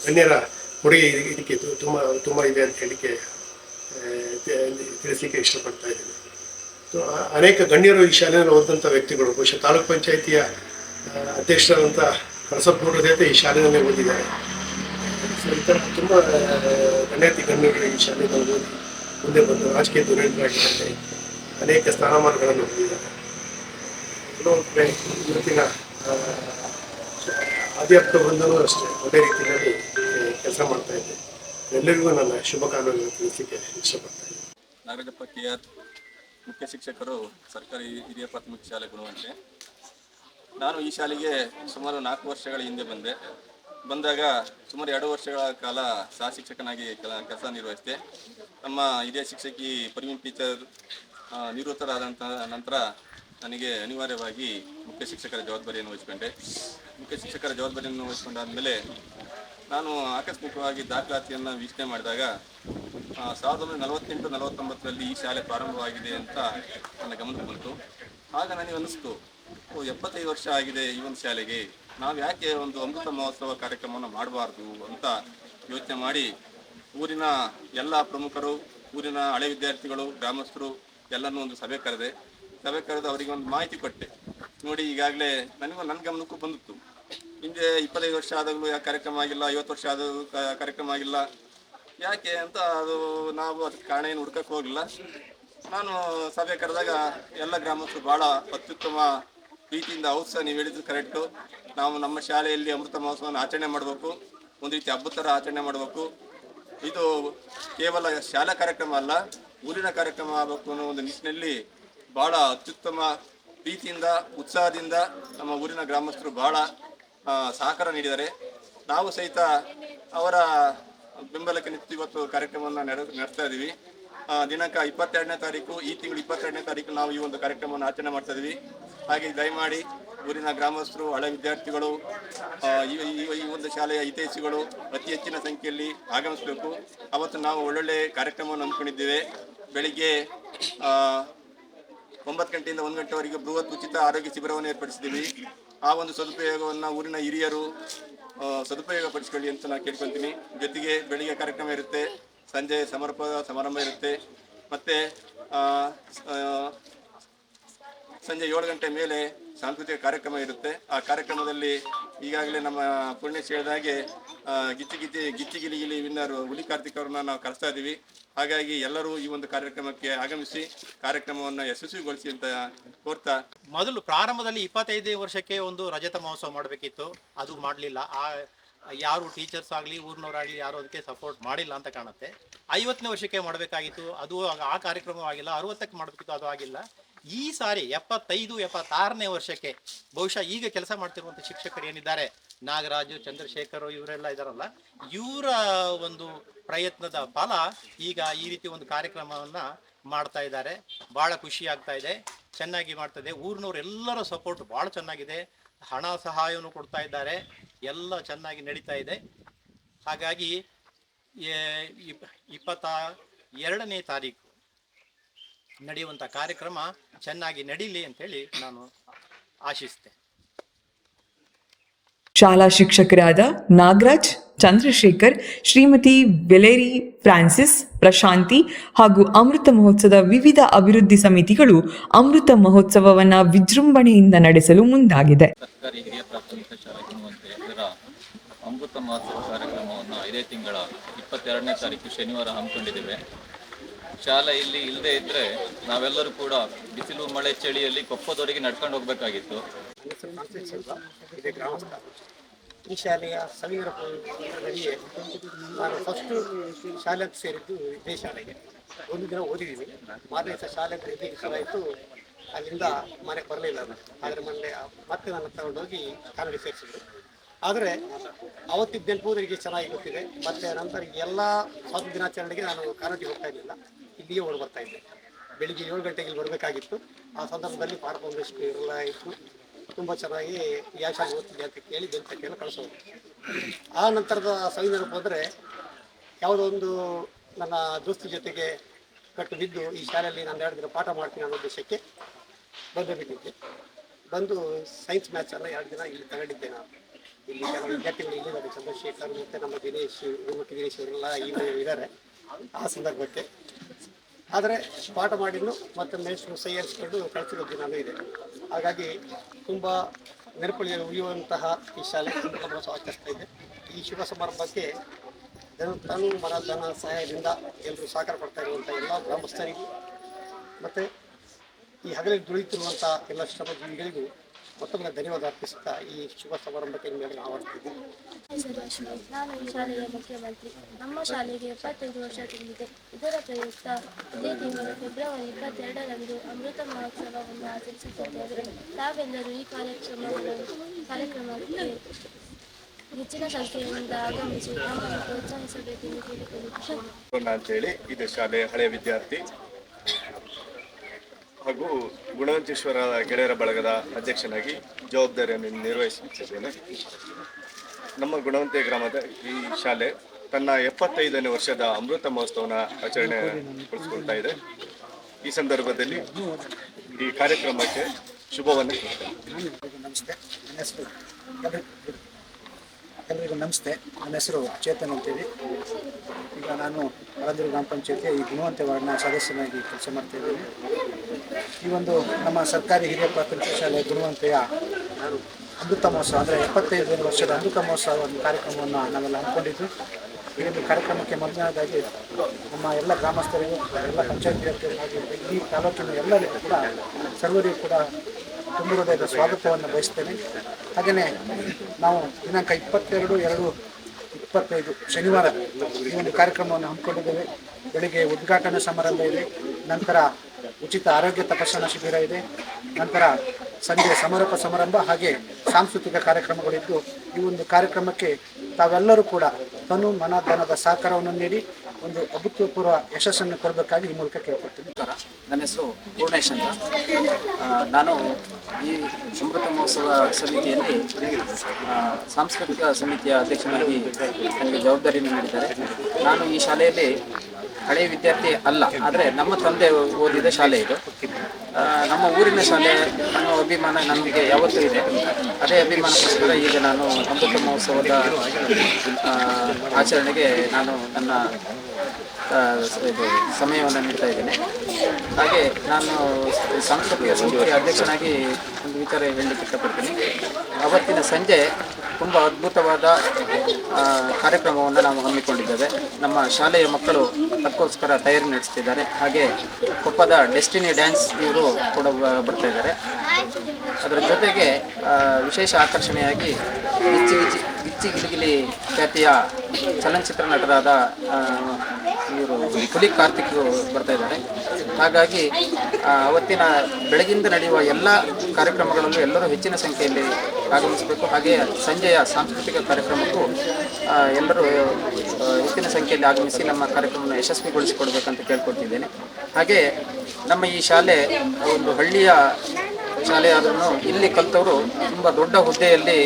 ಗಣ್ಯರ ಕೊಡುಗೆ ಇದಕ್ಕೆ- ತುಂಬ ತುಂಬ ಇದೆ ಅಂತ ಹೇಳಲಿಕ್ಕೆ ತಿಳಿಸಲಿಕ್ಕೆ ಇಷ್ಟಪಡ್ತಾ ಇದ್ದೀನಿ. ಸೊ, ಅನೇಕ ಗಣ್ಯರು ಈ ಶಾಲೆಯಲ್ಲಿ ಓದಿದಂಥ ವ್ಯಕ್ತಿಗಳು ಬಹುಶಃ ತಾಲೂಕ್ ಪಂಚಾಯಿತಿಯ ಅಧ್ಯಕ್ಷರಾದಂಥ ಕಳಸಪ್ಪನವರು ಜೊತೆ ಈ ಶಾಲೆಯಲ್ಲೇ ಓದಿದ್ದಾರೆ. ಸೊ ಈ ಥರ ತುಂಬ ಗಣ್ಯಾತಿ ಗಣ್ಯರು ಈ ಶಾಲೆಯಲ್ಲಿ ಓದಿ ಮುಂದೆ ಬಂದು ರಾಜಕೀಯ ದುರಂತರಾಗಿದ್ದಾರೆ ಅನೇಕ ಸ್ಥಾನಮಾನಗಳನ್ನು ಹೊಂದಿದ್ದಾರೆ. ಇವತ್ತಿನ ಅಧ್ಯಾಪಕ ಬಂದರೂ ಅಷ್ಟೇ ಒಳ್ಳೆ ರೀತಿಯಲ್ಲಿ ಕೆಲಸ ಮಾಡ್ತಾ ಇದ್ದೆ. ಎಲ್ಲರಿಗೂ ನನ್ನ ಶುಭ ಕಾರಣಗಳನ್ನು ತಿಳಿಸಲಿಕ್ಕೆ ಇಷ್ಟಪಡ್ತಾ ನಾಗರಾಜಪ್ಪ ಕೆ ಆರ್ ಮುಖ್ಯ ಶಿಕ್ಷಕರು ಸರ್ಕಾರಿ ಹಿರಿಯ ಪ್ರಾಥಮಿಕ ಶಾಲೆ ಗುಣವಂತೆ. ನಾನು ಈ ಶಾಲೆಗೆ ಸುಮಾರು ನಾಲ್ಕು ವರ್ಷಗಳ ಹಿಂದೆ ಬಂದೆ. ಬಂದಾಗ ಸುಮಾರು ಎರಡು ವರ್ಷಗಳ ಕಾಲ ಸಹ ಶಿಕ್ಷಕನಾಗಿ ಕೆಲ ಕೆಲಸ ನಿರ್ವಹಿಸಿದೆ. ನಮ್ಮ ಹಿರಿಯ ಶಿಕ್ಷಕಿ ಪರಿಮಿನ್ ಟೀಚರ್ ನಿವೃತ್ತರಾದಂಥ ನಂತರ ನನಗೆ ಅನಿವಾರ್ಯವಾಗಿ ಮುಖ್ಯ ಶಿಕ್ಷಕರ ಜವಾಬ್ದಾರಿಯನ್ನು ವಹಿಸಿಕೊಂಡೆ. ಮುಖ್ಯ ಶಿಕ್ಷಕರ ಜವಾಬ್ದಾರಿಯನ್ನು ವಹಿಸಿಕೊಂಡಾದ್ಮೇಲೆ ನಾನು ಆಕಸ್ಮಿಕವಾಗಿ ದಾಖಲಾತಿಯನ್ನು ವೀಕ್ಷಣೆ ಮಾಡಿದಾಗ ಸಾವಿರದ ಒಂಬೈನೂರ ನಲವತ್ತೆಂಟು, ನಲವತ್ತೊಂಬತ್ತರಲ್ಲಿ ಈ ಶಾಲೆ ಪ್ರಾರಂಭವಾಗಿದೆ ಅಂತ ನನ್ನ ಗಮನಕ್ಕೆ ಬಂತು. ಆಗ ನನಗೆ ಅನಿಸ್ತು ಎಪ್ಪತ್ತೈದು ವರ್ಷ ಆಗಿದೆ ಈ ಒಂದು ಶಾಲೆಗೆ. ನಾವು ಯಾಕೆ ಒಂದು ಅಮೃತ ಮಹೋತ್ಸವ ಕಾರ್ಯಕ್ರಮವನ್ನು ಮಾಡಬಾರ್ದು ಅಂತ ಯೋಚನೆ ಮಾಡಿ, ಊರಿನ ಎಲ್ಲ ಪ್ರಮುಖರು, ಊರಿನ ಹಳೆ ವಿದ್ಯಾರ್ಥಿಗಳು, ಗ್ರಾಮಸ್ಥರು ಎಲ್ಲರನ್ನೂ ಒಂದು ಸಭೆ ಕರೆದೆ. ಸಭೆ ಕರೆದು ಅವರಿಗೆ ಒಂದು ಮಾಹಿತಿ ಕೊಟ್ಟೆ. ನೋಡಿ, ಈಗಾಗಲೇ ನನಗೂ ನನ್ನ ಗಮನಕ್ಕೂ ಬಂದಿತ್ತು. ಹಿಂದೆ ಇಪ್ಪತ್ತೈದು ವರ್ಷ ಆದಾಗಲೂ ಯಾಕೆ ಕಾರ್ಯಕ್ರಮ ಆಗಿಲ್ಲ ಐವತ್ತು ವರ್ಷ ಆದ ಕಾರ್ಯಕ್ರಮ ಆಗಿಲ್ಲ? ಯಾಕೆ ಅಂತ ಅದು ನಾವು ಅದಕ್ಕೆ ಕಾರಣ ಏನು ಹುಡ್ಕಕ್ಕೆ ಹೋಗಲಿಲ್ಲ. ನಾನು ಸಭೆ ಕರೆದಾಗ ಎಲ್ಲ ಗ್ರಾಮಸ್ಥರು ಭಾಳ ಅತ್ಯುತ್ತಮ ಪ್ರೀತಿಯಿಂದ ಸರ್ ನೀವು ಹೇಳಿದ್ದು ಕರೆಕ್ಟು ನಾವು ನಮ್ಮ ಶಾಲೆಯಲ್ಲಿ ಅಮೃತ ಮಹೋತ್ಸವವನ್ನು ಆಚರಣೆ ಮಾಡಬೇಕು. ಒಂದು ರೀತಿ ಹಬ್ಬದ ಥರ ಆಚರಣೆ ಮಾಡಬೇಕು. ಇದು ಕೇವಲ ಶಾಲಾ ಕಾರ್ಯಕ್ರಮ ಅಲ್ಲ ಊರಿನ ಕಾರ್ಯಕ್ರಮ ಆಗಬೇಕು ಅನ್ನೋ ಒಂದು ನಿಟ್ಟಿನಲ್ಲಿ ಭಾಳ ಅತ್ಯುತ್ತಮ ಪ್ರೀತಿಯಿಂದ ಉತ್ಸಾಹದಿಂದ ನಮ್ಮ ಊರಿನ ಗ್ರಾಮಸ್ಥರು ಆ, ಸಹಕಾರ ನೀಡಿದ್ದಾರೆ ನಾವು ಸಹಿತ ಅವರ ಬೆಂಬಲಕ್ಕೆ ನಿಂತು ಇವತ್ತು ಕಾರ್ಯಕ್ರಮವನ್ನು ನಡೆ, ನಡೆಸ್ತಾ ಇದ್ದೀವಿ ದಿನಾಂಕ ಇಪ್ಪತ್ತೆರಡನೇ ತಾರೀಕು, ಈ ತಿಂಗಳು ಇಪ್ಪತ್ತೆರಡನೇ ತಾರೀಕು ನಾವು ಈ ಒಂದು ಕಾರ್ಯಕ್ರಮವನ್ನು ಆಚರಣೆ ಮಾಡ್ತಾ ಇದ್ದೀವಿ ಹಾಗೆ ದಯಮಾಡಿ ಊರಿನ ಗ್ರಾಮಸ್ಥರು, ಹಳೆ ವಿದ್ಯಾರ್ಥಿಗಳು ಈ ಒಂದು ಶಾಲೆಯ ಹಿತೈಷಿಗಳು ಅತಿ ಹೆಚ್ಚಿನ ಸಂಖ್ಯೆಯಲ್ಲಿ ಆಗಮಿಸಬೇಕು. ಅವತ್ತು ನಾವು ಒಳ್ಳೊಳ್ಳೆ ಕಾರ್ಯಕ್ರಮವನ್ನು ಹಮ್ಮಿಕೊಂಡಿದ್ದೇವೆ. ಬೆಳಿಗ್ಗೆ ಒಂಬತ್ತು ಗಂಟೆಯಿಂದ ಒಂದು ಗಂಟೆವರೆಗೆ ಬೃಹತ್ ಉಚಿತ ಆರೋಗ್ಯ ಶಿಬಿರವನ್ನು ಏರ್ಪಡಿಸಿದ್ದೀವಿ. ಆ ಒಂದು ಸದುಪಯೋಗವನ್ನು ಊರಿನ ಹಿರಿಯರು ಸದುಪಯೋಗ ಪಡಿಸ್ಕೊಳ್ಳಿ ಅಂತ ನಾನು ಕೇಳ್ಕೊಳ್ತೀನಿ. ಜೊತೆಗೆ ಬೆಳಿಗ್ಗೆ ಕಾರ್ಯಕ್ರಮ ಇರುತ್ತೆ, ಸಂಜೆ ಸಮರ್ಪ, ಸಮಾರಂಭ ಇರುತ್ತೆ. ಮತ್ತು ಸಂಜೆ ಏಳು ಗಂಟೆ ಮೇಲೆ ಸಾಂಸ್ಕೃತಿಕ ಕಾರ್ಯಕ್ರಮ ಇರುತ್ತೆ. ಆ ಕಾರ್ಯಕ್ರಮದಲ್ಲಿ ಈಗಾಗಲೇ ನಮ್ಮ ಪುಣ್ಯ ಹೇಳಿದ ಹಾಗೆ ಗಿಚ್ಚಿ ಗಿಚ್ಚಿ ಗಿಚ್ಚಿ ಗಿಲಿ ಗಿಲಿ ವಿನ್ನರ್ ಹುಲಿ ಕಾರ್ತಿಕ್ ಅವ್ರನ್ನ ನಾವು ಕರೆಸ್ತಾ ಇದ್ದೀವಿ ಹಾಗಾಗಿ ಎಲ್ಲರೂ ಈ ಒಂದು ಕಾರ್ಯಕ್ರಮಕ್ಕೆ ಆಗಮಿಸಿ ಕಾರ್ಯಕ್ರಮವನ್ನು ಯಶಸ್ವಿಗೊಳಿಸಿ ಅಂತ ಕೋರ್ತಾ ಮೊದಲು ಪ್ರಾರಂಭದಲ್ಲಿ ಇಪ್ಪತ್ತೈದು ವರ್ಷಕ್ಕೆ ಒಂದು ರಜತ ಮಹೋತ್ಸವ ಮಾಡಬೇಕಿತ್ತು. ಅದು ಮಾಡಲಿಲ್ಲ. ಆ ಯಾರು ಟೀಚರ್ಸ್ ಆಗಲಿ, ಊರಿನವರಾಗಲಿ ಯಾರು ಅದಕ್ಕೆ ಸಪೋರ್ಟ್ ಮಾಡಿಲ್ಲ ಅಂತ ಕಾಣುತ್ತೆ. ಐವತ್ತನೇ ವರ್ಷಕ್ಕೆ ಮಾಡಬೇಕಾಗಿತ್ತು. ಅದು ಆ ಕಾರ್ಯಕ್ರಮ ಆಗಿಲ್ಲ. ಅರವತ್ತಕ್ಕೆ ಮಾಡಬೇಕಿತ್ತು, ಅದು ಆಗಿಲ್ಲ. ಈ ಸಾರಿ ಎಪ್ಪತ್ತೈದು, ಎಪ್ಪತ್ತಾರನೇ ವರ್ಷಕ್ಕೆ ಬಹುಶಃ ಈಗ ಕೆಲಸ ಮಾಡ್ತಿರುವಂಥ ಶಿಕ್ಷಕರು ಏನಿದ್ದಾರೆ? ನಾಗರಾಜು, ಚಂದ್ರಶೇಖರ್ ಇವರೆಲ್ಲ ಇದಾರಲ್ಲ. ಇವರ ಒಂದು ಪ್ರಯತ್ನದ ಫಲ ಈಗ ಈ ರೀತಿ ಒಂದು ಕಾರ್ಯಕ್ರಮವನ್ನ ಮಾಡ್ತಾ ಇದ್ದಾರೆ. ಬಹಳ ಖುಷಿ ಆಗ್ತಾ ಇದೆ. ಚೆನ್ನಾಗಿ ಮಾಡ್ತದೆ. ಇದೆ ಎಲ್ಲರ ಸಪೋರ್ಟ್ ಬಹಳ ಚೆನ್ನಾಗಿದೆ. ಹಣ ಸಹಾಯವನ್ನು ಕೊಡ್ತಾ ಇದ್ದಾರೆ. ಎಲ್ಲ ಚೆನ್ನಾಗಿ ನಡೀತಾ ಇದೆ. ಹಾಗಾಗಿ ಇಪ್ಪತ್ತ ಎರಡನೇ ತಾರೀಕು ನಡೆಯುವಂಥ ಕಾರ್ಯಕ್ರಮ ಚೆನ್ನಾಗಿ ನಡೀಲಿ ಅಂತೇಳಿ ನಾನು ಆಶಿಸ್ತೇನೆ. ಶಾಲಾ ಶಿಕ್ಷಕರಾದ ನಾಗರಾಜ್ ಚಂದ್ರಶೇಖರ್ ಶ್ರೀಮತಿ ಬೆಲೇರಿ ಫ್ರಾನ್ಸಿಸ್ ಪ್ರಶಾಂತಿ ಹಾಗೂ ಅಮೃತ ಮಹೋತ್ಸವದ ವಿವಿಧ ಅಭಿವೃದ್ಧಿ ಸಮಿತಿಗಳು ಅಮೃತ ಮಹೋತ್ಸವವನ್ನ ವಿಜೃಂಭಣೆಯಿಂದ ನಡೆಸಲು ಮುಂದಾಗಿದೆ. ಸರ್ಕಾರಿ ಹಿರಿಯ ಪ್ರಾಥಮಿಕ ಶಾಲಾ ಗುಣವಂತೆ ಇದರ ಅಮೃತ ಮಹೋತ್ಸವ ಕಾರ್ಯಕ್ರಮವನ್ನು ಇದೇ ತಿಂಗಳ ಇಪ್ಪತ್ತೆರಡನೇ ತಾರೀಕು ಶನಿವಾರ ಹಮ್ಮಿಕೊಂಡಿದ್ದೇವೆ. ಶಾಲೆ ಇಲ್ಲಿ ಇಲ್ಲದೆ ಇದ್ದರೆ ನಾವೆಲ್ಲರೂ ಕೂಡ ಬಿಸಿಲು, ಮಳೆ ಚಳಿಯಲ್ಲಿ ಕೊಪ್ಪದವರೆಗೆ ನಡ್ಕೊಂಡು ಹೋಗಬೇಕಾಗಿತ್ತು. ಈ ಶಾಲೆಯ ಸವಿವರ ನಡಿಗೆ ನಾನು ಫಸ್ಟು ಶಾಲೆ ಅಂತ ಸೇರಿದ್ದು ಇದೇ ಶಾಲೆಗೆ. ಒಂದು ದಿನ ಓದಿದ್ದೀವಿ ಮಾರನೇ ದಿವಸ ಶಾಲೆ ಇದ್ದಿದ್ದು ಅಲ್ಲಿಂದ ಮನೆಗೆ ಬರಲಿಲ್ಲ ಆದರೆ ಮೊನ್ನೆ ಮತ್ತೆ ನನ್ನ ತಗೊಂಡೋಗಿ ಕಾನಡಿ ಸೇರಿಸಿದ್ರು. ಆದರೆ ಅವತ್ತಿದ್ದ ನೆನಪು ನನಗೆ ಚೆನ್ನಾಗಿ ಗೊತ್ತಿದೆ. ಮತ್ತೆ ನಂತರ ಎಲ್ಲ ಸ್ವಾತಂತ್ರ್ಯ ದಿನಾಚರಣೆಗೆ ನಾನು ಕಾನಡಿ ಹೋಗ್ತಾ ಇರಲಿಲ್ಲ. ಇಲ್ಲಿಯೇ ಓಡಿ ಬರ್ತಾ ಇದ್ದೆ. ಬೆಳಿಗ್ಗೆ ಏಳು ಗಂಟೆಗೆ ಇಲ್ಲಿ ಬರಬೇಕಾಗಿತ್ತು. ಆ ಸಂದರ್ಭದಲ್ಲಿ ಪಾಠ ಒಂದಷ್ಟು ಇರಲ್ಲ ಇತ್ತು ತುಂಬ ಚೆನ್ನಾಗಿ ಯಾವ ಶಾಲೆ ಅಂತ ಕೇಳಿ ಬೆಂತಕ್ಕೆಲ್ಲ ಕಳಿಸೋದು ಆ ನಂತರದ ಸಂದರ್ಭ ಹೋದರೆ ಯಾವುದೋ ಒಂದು ನನ್ನ ದೋಸ್ತಿ ಜೊತೆಗೆ ಕಟ್ಟು ಬಿದ್ದು ಈ ಶಾಲೆಯಲ್ಲಿ ನಾನು ಎರಡು ದಿನ ಪಾಠ ಮಾಡ್ತೀನಿ ಅನ್ನೋ ಉದ್ದೇಶಕ್ಕೆ ಬಂದು ಬಿಟ್ಟಿದ್ದೆ. ಬಂದು ಸೈನ್ಸ್ ಮ್ಯಾಚ್ ಎಲ್ಲ ಎರಡು ದಿನ ಇಲ್ಲಿ ತಗೊಂಡಿದ್ದೆ ನಾನು. ಇಲ್ಲಿ ಕೆಲವು ವಿದ್ಯಾರ್ಥಿಗಳು ಇಲ್ಲಿದ್ದಾರೆ ಚಂದ್ರಶೇಖರ್ ಮತ್ತು ನಮ್ಮ ದಿನೇಶ್ ಗುರುಮುಖಿ ದಿನೇಶ್ ಇವರೆಲ್ಲ ಇಲ್ಲಿ ಇದ್ದಾರೆ ಆ ಸಂದರ್ಭಕ್ಕೆ ಆದರೆ ಪಾಠ ಮಾಡಿದ್ದು ಮತ್ತು ಮೇಷ್ಟ್ರು ಸೈ ಹರಿಸ್ಕೊಂಡು ಕಳಿಸಿರೋ ದಿನಾನೂ ಇದೆ. ಹಾಗಾಗಿ ತುಂಬ ನೆರಪಳಿಯ ಉಳಿಯುವಂತಹ ಈ ಶಾಲೆ ತುಂಬ ಆಚರಿಸ್ತಾ ಇದೆ. ಈ ಶುಭ ಸಮಾರಂಭಕ್ಕೆ ತನು ಮನ ಧನ ಸಹಾಯದಿಂದ ಎಲ್ಲರೂ ಸಹಕಾರ ಕೊಡ್ತಾ ಇರುವಂಥ ಎಲ್ಲ ಗ್ರಾಮಸ್ಥರಿಗೂ ಮತ್ತು ಈ ಹಗಲಿಗೆ ದುಡಿಯುತ್ತಿರುವಂಥ ಎಲ್ಲ ಶ್ರಮಜೀವಿಗಳಿಗೂ ಮತ್ತೊಮ್ಮೆ ಧನ್ಯವಾದ ಅರ್ಪಿಸುತ್ತಾ ಈ ಶುಭ ಸಮಾರಂಭಕ್ಕೆ ನಿಮಗೆ ಆಹ್ವಾನಿಸ್ತಿದ್ದೀನಿ ನಾನು ಈ ಶಾಲೆಯ ಮುಖ್ಯಮಂತ್ರಿ. ನಮ್ಮ ಶಾಲೆಗೆ ಇಪ್ಪತ್ತೈದು ವರ್ಷ ತುಂಬಿದೆ. ಇದರ ಪ್ರಯುಕ್ತ ಇದೇ ತಿಂಗಳು ಫೆಬ್ರವರಿ ಇಪ್ಪತ್ತೆರಡರಂದು ಅಮೃತ ಮಹೋತ್ಸವವನ್ನು ಆಚರಿಸುತ್ತಿದ್ದೇವೆ. ತಾವೆಲ್ಲರೂ ಈ ಕಾರ್ಯಕ್ರಮವನ್ನು ಕಾರ್ಯಕ್ರಮಕ್ಕೆ ಹೆಚ್ಚಿನ ಸಂಖ್ಯೆಯಿಂದ ಆಗಮಿಸಿ ನಮ್ಮನ್ನು ಪ್ರೋತ್ಸಾಹಿಸಬೇಕೆಂದು ಕೇಳಿಕೊಳ್ಳುತ್ತೇನೆ ಅಂತೇಳಿ ಇದು ಶಾಲೆಯ ಹಳೆಯ ವಿದ್ಯಾರ್ಥಿ ಹಾಗೂ ಗುಣವಂತೇಶ್ವರ ಗೆಳೆಯರ ಬಳಗದ ಅಧ್ಯಕ್ಷನಾಗಿ ಜವಾಬ್ದಾರಿಯನ್ನು ನಿರ್ವಹಿಸುತ್ತಿದ್ದೇನೆ. ನಮ್ಮ ಗುಣವಂತೆ ಗ್ರಾಮದ ಈ ಶಾಲೆ ತನ್ನ ಎಪ್ಪತ್ತೈದನೇ ವರ್ಷದ ಅಮೃತ ಮಹೋತ್ಸವನ ಆಚರಣೆಗೊಳಿಸಿಕೊಳ್ತಾ ಇದೆ. ಈ ಸಂದರ್ಭದಲ್ಲಿ ಈ ಕಾರ್ಯಕ್ರಮಕ್ಕೆ ಶುಭವನ್ನು ಕೋರ್ತೇನೆ. ನಮಸ್ತೆ ನನ್ನ ಹೆಸರು ಎಲ್ರಿಗೂ ನಮಸ್ತೆ. ನನ್ನ ಹೆಸರು ಚೇತನ್ ಅಂತೇಳಿ. ಈಗ ನಾನು ಅಳಂದೂರು ಗ್ರಾಮ ಪಂಚಾಯತಿಯ ಈ ಗುಣವಂತ ವಾರ್ಡ್ನ ಸದಸ್ಯನಾಗಿ ಕೆಲಸ ಮಾಡ್ತಾ ಇದ್ದೀನಿ. ಈ ಒಂದು ನಮ್ಮ ಸರ್ಕಾರಿ ಹಿರಿಯ ಪ್ರಾಥಮಿಕ ಶಾಲೆ ಗುಣವಂತೆಯ ಅಮೃತ ಮಹೋತ್ಸವ ಅಂದರೆ ಎಪ್ಪತ್ತೈದು ವರ್ಷದ ಅಮೃತ ಮಹೋತ್ಸವ ಒಂದು ಕಾರ್ಯಕ್ರಮವನ್ನು ನಾವೆಲ್ಲ ಹಮ್ಮಿಕೊಂಡಿದ್ದು. ಈ ಒಂದು ಕಾರ್ಯಕ್ರಮಕ್ಕೆ ಮೊದಲನೇದಾಗಿ ನಮ್ಮ ಎಲ್ಲ ಗ್ರಾಮಸ್ಥರಿಗೂ, ಎಲ್ಲ ಪಂಚಾಯತ್ ವ್ಯಾಪ್ತಿಯರು ಈ ತಾಲೂಕಿನ ಎಲ್ಲರಿಗೂ ಕೂಡ ಸರ್ವರಿಗೂ ಕೂಡ ತುಂಬ ಹೃದಯದ ಸ್ವಾಗತವನ್ನು ಬಯಸ್ತೇನೆ. ಹಾಗೆಯೇ ನಾವು ದಿನಾಂಕ ಇಪ್ಪತ್ತೆರಡು, ಎರಡು, ಇಪ್ಪತ್ತೈದು ಶನಿವಾರ ಈ ಒಂದು ಕಾರ್ಯಕ್ರಮವನ್ನು ಹಮ್ಮಿಕೊಂಡಿದ್ದೇವೆ. ಬೆಳಿಗ್ಗೆ ಉದ್ಘಾಟನಾ ಸಮಾರಂಭ ಇದೆ. ನಂತರ ಉಚಿತ ಆರೋಗ್ಯ ತಪಾಸಣಾ ಶಿಬಿರ ಇದೆ. ನಂತರ ಸಂಜೆ ಸಮಾರೋಪ ಸಮಾರಂಭ ಹಾಗೆ ಸಾಂಸ್ಕೃತಿಕ ಕಾರ್ಯಕ್ರಮಗಳಿದ್ದು ಈ ಒಂದು ಕಾರ್ಯಕ್ರಮಕ್ಕೆ ತಾವೆಲ್ಲರೂ ಕೂಡ ತನು ಮನ ಧನದ ಸಹಕಾರವನ್ನು ನೀಡಿ ಒಂದು ಅಭೂತಪೂರ್ವ ಯಶಸ್ಸನ್ನು ಕೊಡಬೇಕಾಗಿ ಈ ಮೂಲಕ ಕೇಳ್ಕೊಳ್ತೀನಿ. ನನ್ನ ಹೆಸರು ಪೂರ್ಣೇಶ್ ಅಂತ. ನಾನು ಈ ಅಮೃತ ಮಹೋತ್ಸವ ಸಮಿತಿಯಲ್ಲಿ ಸಾಂಸ್ಕೃತಿಕ ಸಮಿತಿಯ ಅಧ್ಯಕ್ಷನಾಗಿ ನನಗೆ ಜವಾಬ್ದಾರಿಯನ್ನು ನೀಡಿದ್ದಾರೆ. ನಾನು ಈ ಶಾಲೆಯಲ್ಲಿ ಹಳೆಯ ವಿದ್ಯಾರ್ಥಿ ಅಲ್ಲ, ಆದರೆ ನಮ್ಮ ತಂದೆ ಓದಿದ ಶಾಲೆ ಇದು. ನಮ್ಮ ಊರಿನ ಶಾಲೆ ಅನ್ನೋ ಅಭಿಮಾನ ನಮಗೆ ಯಾವತ್ತೂ ಇದೆ. ಅದೇ ಅಭಿಮಾನಕ್ಕೋಸ್ಕರ ಈಗ ನಾನು ಅಮೃತ ಮಹೋತ್ಸವದ ಆಚರಣೆಗೆ ನಾನು ನನ್ನ ಇದು ಸಮಯವನ್ನು ನೀಡ್ತಾ ಇದ್ದೇನೆ. ಹಾಗೆ ನಾನು ಸಾಂಸ್ಕೃತಿಕ ಸಮಿತಿಯ ಅಧ್ಯಕ್ಷನಾಗಿ ಒಂದು ವಿಚಾರ ಹೇಳಲಿಕ್ಕೆ ಇಷ್ಟಪಡ್ತೀನಿ. ಅವತ್ತಿನ ಸಂಜೆ ತುಂಬ ಅದ್ಭುತವಾದ ಕಾರ್ಯಕ್ರಮವನ್ನು ನಾವು ಹಮ್ಮಿಕೊಂಡಿದ್ದೇವೆ. ನಮ್ಮ ಶಾಲೆಯ ಮಕ್ಕಳು ಅದಕ್ಕೋಸ್ಕರ ತಯಾರಿ ನಡೆಸ್ತಿದ್ದಾರೆ. ಹಾಗೆ ಕೊಪ್ಪದ ಡೆಸ್ಟಿನಿ ಡ್ಯಾನ್ಸ್ ಇವರು ಕೂಡ ಬರ್ತಾ ಇದ್ದಾರೆ. ಅದರ ಜೊತೆಗೆ ವಿಶೇಷ ಆಕರ್ಷಣೆಯಾಗಿ ಗಿಚ್ಚಿ ಗಿಚ್ಚಿ ಗಿಚ್ಚಿ ಗಿಲಿಗಿಲಿ ಖ್ಯಾತಿಯ ಚಲನಚಿತ್ರ ನಟರಾದ ಇವರು ಹುಲಿ ಕಾರ್ತಿಕ್ ಬರ್ತಾ ಇದ್ದಾರೆ. ಹಾಗಾಗಿ ಅವತ್ತಿನ ಬೆಳಗಿಂದ ನಡೆಯುವ ಎಲ್ಲ ಕಾರ್ಯಕ್ರಮಗಳಲ್ಲೂ ಎಲ್ಲರೂ ಹೆಚ್ಚಿನ ಸಂಖ್ಯೆಯಲ್ಲಿ ಆಗಮಿಸಬೇಕು ಹಾಗೆ ಸಂಜೆಯ ಸಾಂಸ್ಕೃತಿಕ ಕಾರ್ಯಕ್ರಮಕ್ಕೂ ಎಲ್ಲರೂ ಹೆಚ್ಚಿನ ಸಂಖ್ಯೆಯಲ್ಲಿ ಆಗಮಿಸಿ ನಮ್ಮ ಕಾರ್ಯಕ್ರಮವನ್ನು ಯಶಸ್ವಿಗೊಳಿಸಿಕೊಡ್ಬೇಕಂತ ಕೇಳ್ಕೊಳ್ತಿದ್ದೇನೆ. ಹಾಗೆ ನಮ್ಮ ಈ ಶಾಲೆ, ಒಂದು ಹಳ್ಳಿಯ ಶಾಲೆ ಇಲ್ಲಿ ಕಲಿತವರು ತುಂಬ ದೊಡ್ಡ ಹುದ್ದೆಯಲ್ಲಿ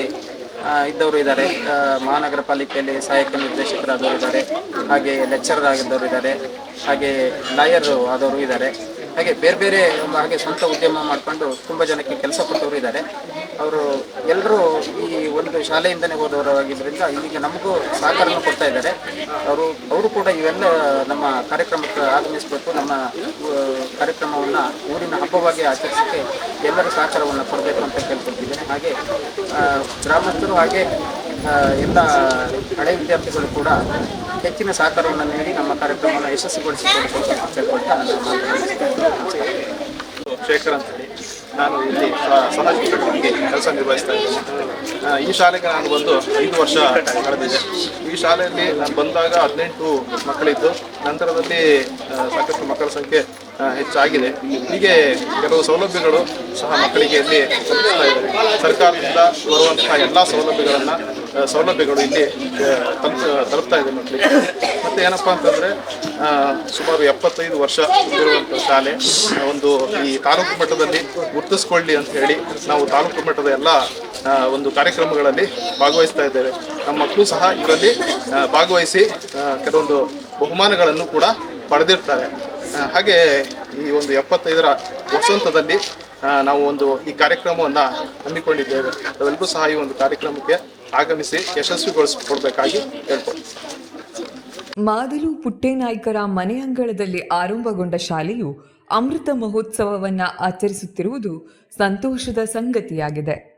ಇದ್ದವರು ಇದ್ದಾರೆ. ಮಹಾನಗರ ಪಾಲಿಕೆಯಲ್ಲಿ ಸಹಾಯಕ ನಿರ್ದೇಶಕರಾದವರು ಇದ್ದಾರೆ. ಹಾಗೆ ಲೆಕ್ಚರರ್ ಆಗಿದ್ದವರು ಇದ್ದಾರೆ. ಹಾಗೆ ಲಾಯರ್ ಆದವರು ಇದ್ದಾರೆ. ಹಾಗೆ ಬೇರೆ ಬೇರೆ ಒಂದು ಹಾಗೆ ಸ್ವಂತ ಉದ್ಯಮ ಮಾಡಿಕೊಂಡು ತುಂಬ ಜನಕ್ಕೆ ಕೆಲಸ ಕೊಟ್ಟವರು ಇದ್ದಾರೆ. ಅವರು ಎಲ್ಲರೂ ಈ ಒಂದು ಶಾಲೆಯಿಂದನೇ ಹೋದವರಾಗಿದ್ದರಿಂದ ಇಲ್ಲಿಗೆ ನಮಗೂ ಸಹಕಾರವನ್ನು ಕೊಡ್ತಾ ಇದ್ದಾರೆ. ಅವರು ಅವರು ಕೂಡ ಇವೆಲ್ಲ ನಮ್ಮ ಕಾರ್ಯಕ್ರಮಕ್ಕೆ ಆಗಮಿಸಬೇಕು. ನಮ್ಮ ಕಾರ್ಯಕ್ರಮವನ್ನು ಊರಿನ ಹಬ್ಬವಾಗಿ ಆಚರಿಸೋಕ್ಕೆ ಎಲ್ಲರೂ ಸಹಕಾರವನ್ನು ಕೊಡಬೇಕು ಅಂತ ಕೇಳ್ಕೊಳ್ತಿದ್ದೇನೆ. ಹಾಗೆ ಗ್ರಾಮಸ್ಥರು ಹಾಗೆ ಎಲ್ಲ ಹಳೆ ವಿದ್ಯಾರ್ಥಿಗಳು ಕೂಡ ಹೆಚ್ಚಿನ ಸಹಕಾರವನ್ನು ನೀಡಿ ನಮ್ಮ ಕಾರ್ಯಕ್ರಮವನ್ನು ಅಂತ ಮುಗಿಸ್ತೇನೆ. ಶೇಖರ್ ಅಂತೇಳಿ ನಾನು ಇಲ್ಲಿ ಸಮಾಜ ಕೆಲಸ ನಿರ್ವಹಿಸ್ತಾ ಇದ್ದೇನೆ. ಈ ಶಾಲೆಗೆ ನಾನು ಬಂದು ಐದು ವರ್ಷ ಕಳೆದಿದೆ. ಈ ಶಾಲೆಯಲ್ಲಿ ನಾನು ಬಂದಾಗ ಹದಿನೆಂಟು ಮಕ್ಕಳಿದ್ದು. ನಂತರದಲ್ಲಿ ಸಾಕಷ್ಟು ಮಕ್ಕಳ ಸಂಖ್ಯೆ ಹೆಚ್ಚಾಗಿದೆ. ಹೀಗೆ ಕೆಲವು ಸೌಲಭ್ಯಗಳು ಸಹ ಮಕ್ಕಳಿಗೆ ಇಲ್ಲಿ ತಲುಪಿಸ್ತಾ ಇದ್ದಾರೆ. ಸರ್ಕಾರದಿಂದ ಬರುವಂತಹ ಎಲ್ಲ ಸೌಲಭ್ಯಗಳನ್ನು ಸೌಲಭ್ಯಗಳು ಇಲ್ಲಿ ತಲುಪ, ತಲುಪ್ತಾ ಇದೆ ಮಕ್ಕಳಿಗೆ. ಮತ್ತು ಏನಪ್ಪ ಅಂತಂದರೆ ಸುಮಾರು ಎಪ್ಪತ್ತೈದು ವರ್ಷ ಇರುವಂಥ ಶಾಲೆ ಒಂದು ಈ ತಾಲೂಕು ಮಟ್ಟದಲ್ಲಿ ಗುರುತಿಸ್ಕೊಳ್ಳಿ ಅಂತ ಹೇಳಿ ನಾವು ತಾಲೂಕು ಮಟ್ಟದ ಎಲ್ಲ ಒಂದು ಕಾರ್ಯಕ್ರಮಗಳಲ್ಲಿ ಭಾಗವಹಿಸ್ತಾ ಇದ್ದೇವೆ. ನಮ್ಮ ಮಕ್ಕಳು ಸಹ ಇದರಲ್ಲಿ ಭಾಗವಹಿಸಿ ಕೆಲವೊಂದು ಬಹುಮಾನಗಳನ್ನು ಕೂಡ ಪಡೆದಿರ್ತಾರೆ. ಹಾಗೆ ಈ ಒಂದು ಎಪ್ಪತ್ತೈದರ ವಸಂತದಲ್ಲಿ ನಾವು ಒಂದು ಈ ಕಾರ್ಯಕ್ರಮವನ್ನು ಹಮ್ಮಿಕೊಂಡಿದ್ದೇವೆ. ತಾವೆಲ್ಲರೂ ಸಹ ಈ ಒಂದು ಕಾರ್ಯಕ್ರಮಕ್ಕೆ ಆಗಮಿಸಿ ಯಶಸ್ವಿಗೊಳಿಸಿಕೊಡ್ಬೇಕಾಗಿ ಹೇಳ್ಕೊಳ್ತೀವಿ ಮಾದಲು ಪುಟ್ಟೇನಾಯ್ಕರ ಮನೆ ಅಂಗಳದಲ್ಲಿ ಆರಂಭಗೊಂಡ ಶಾಲೆಯು ಅಮೃತ ಮಹೋತ್ಸವವನ್ನು ಆಚರಿಸುತ್ತಿರುವುದು ಸಂತೋಷದ ಸಂಗತಿಯಾಗಿದೆ.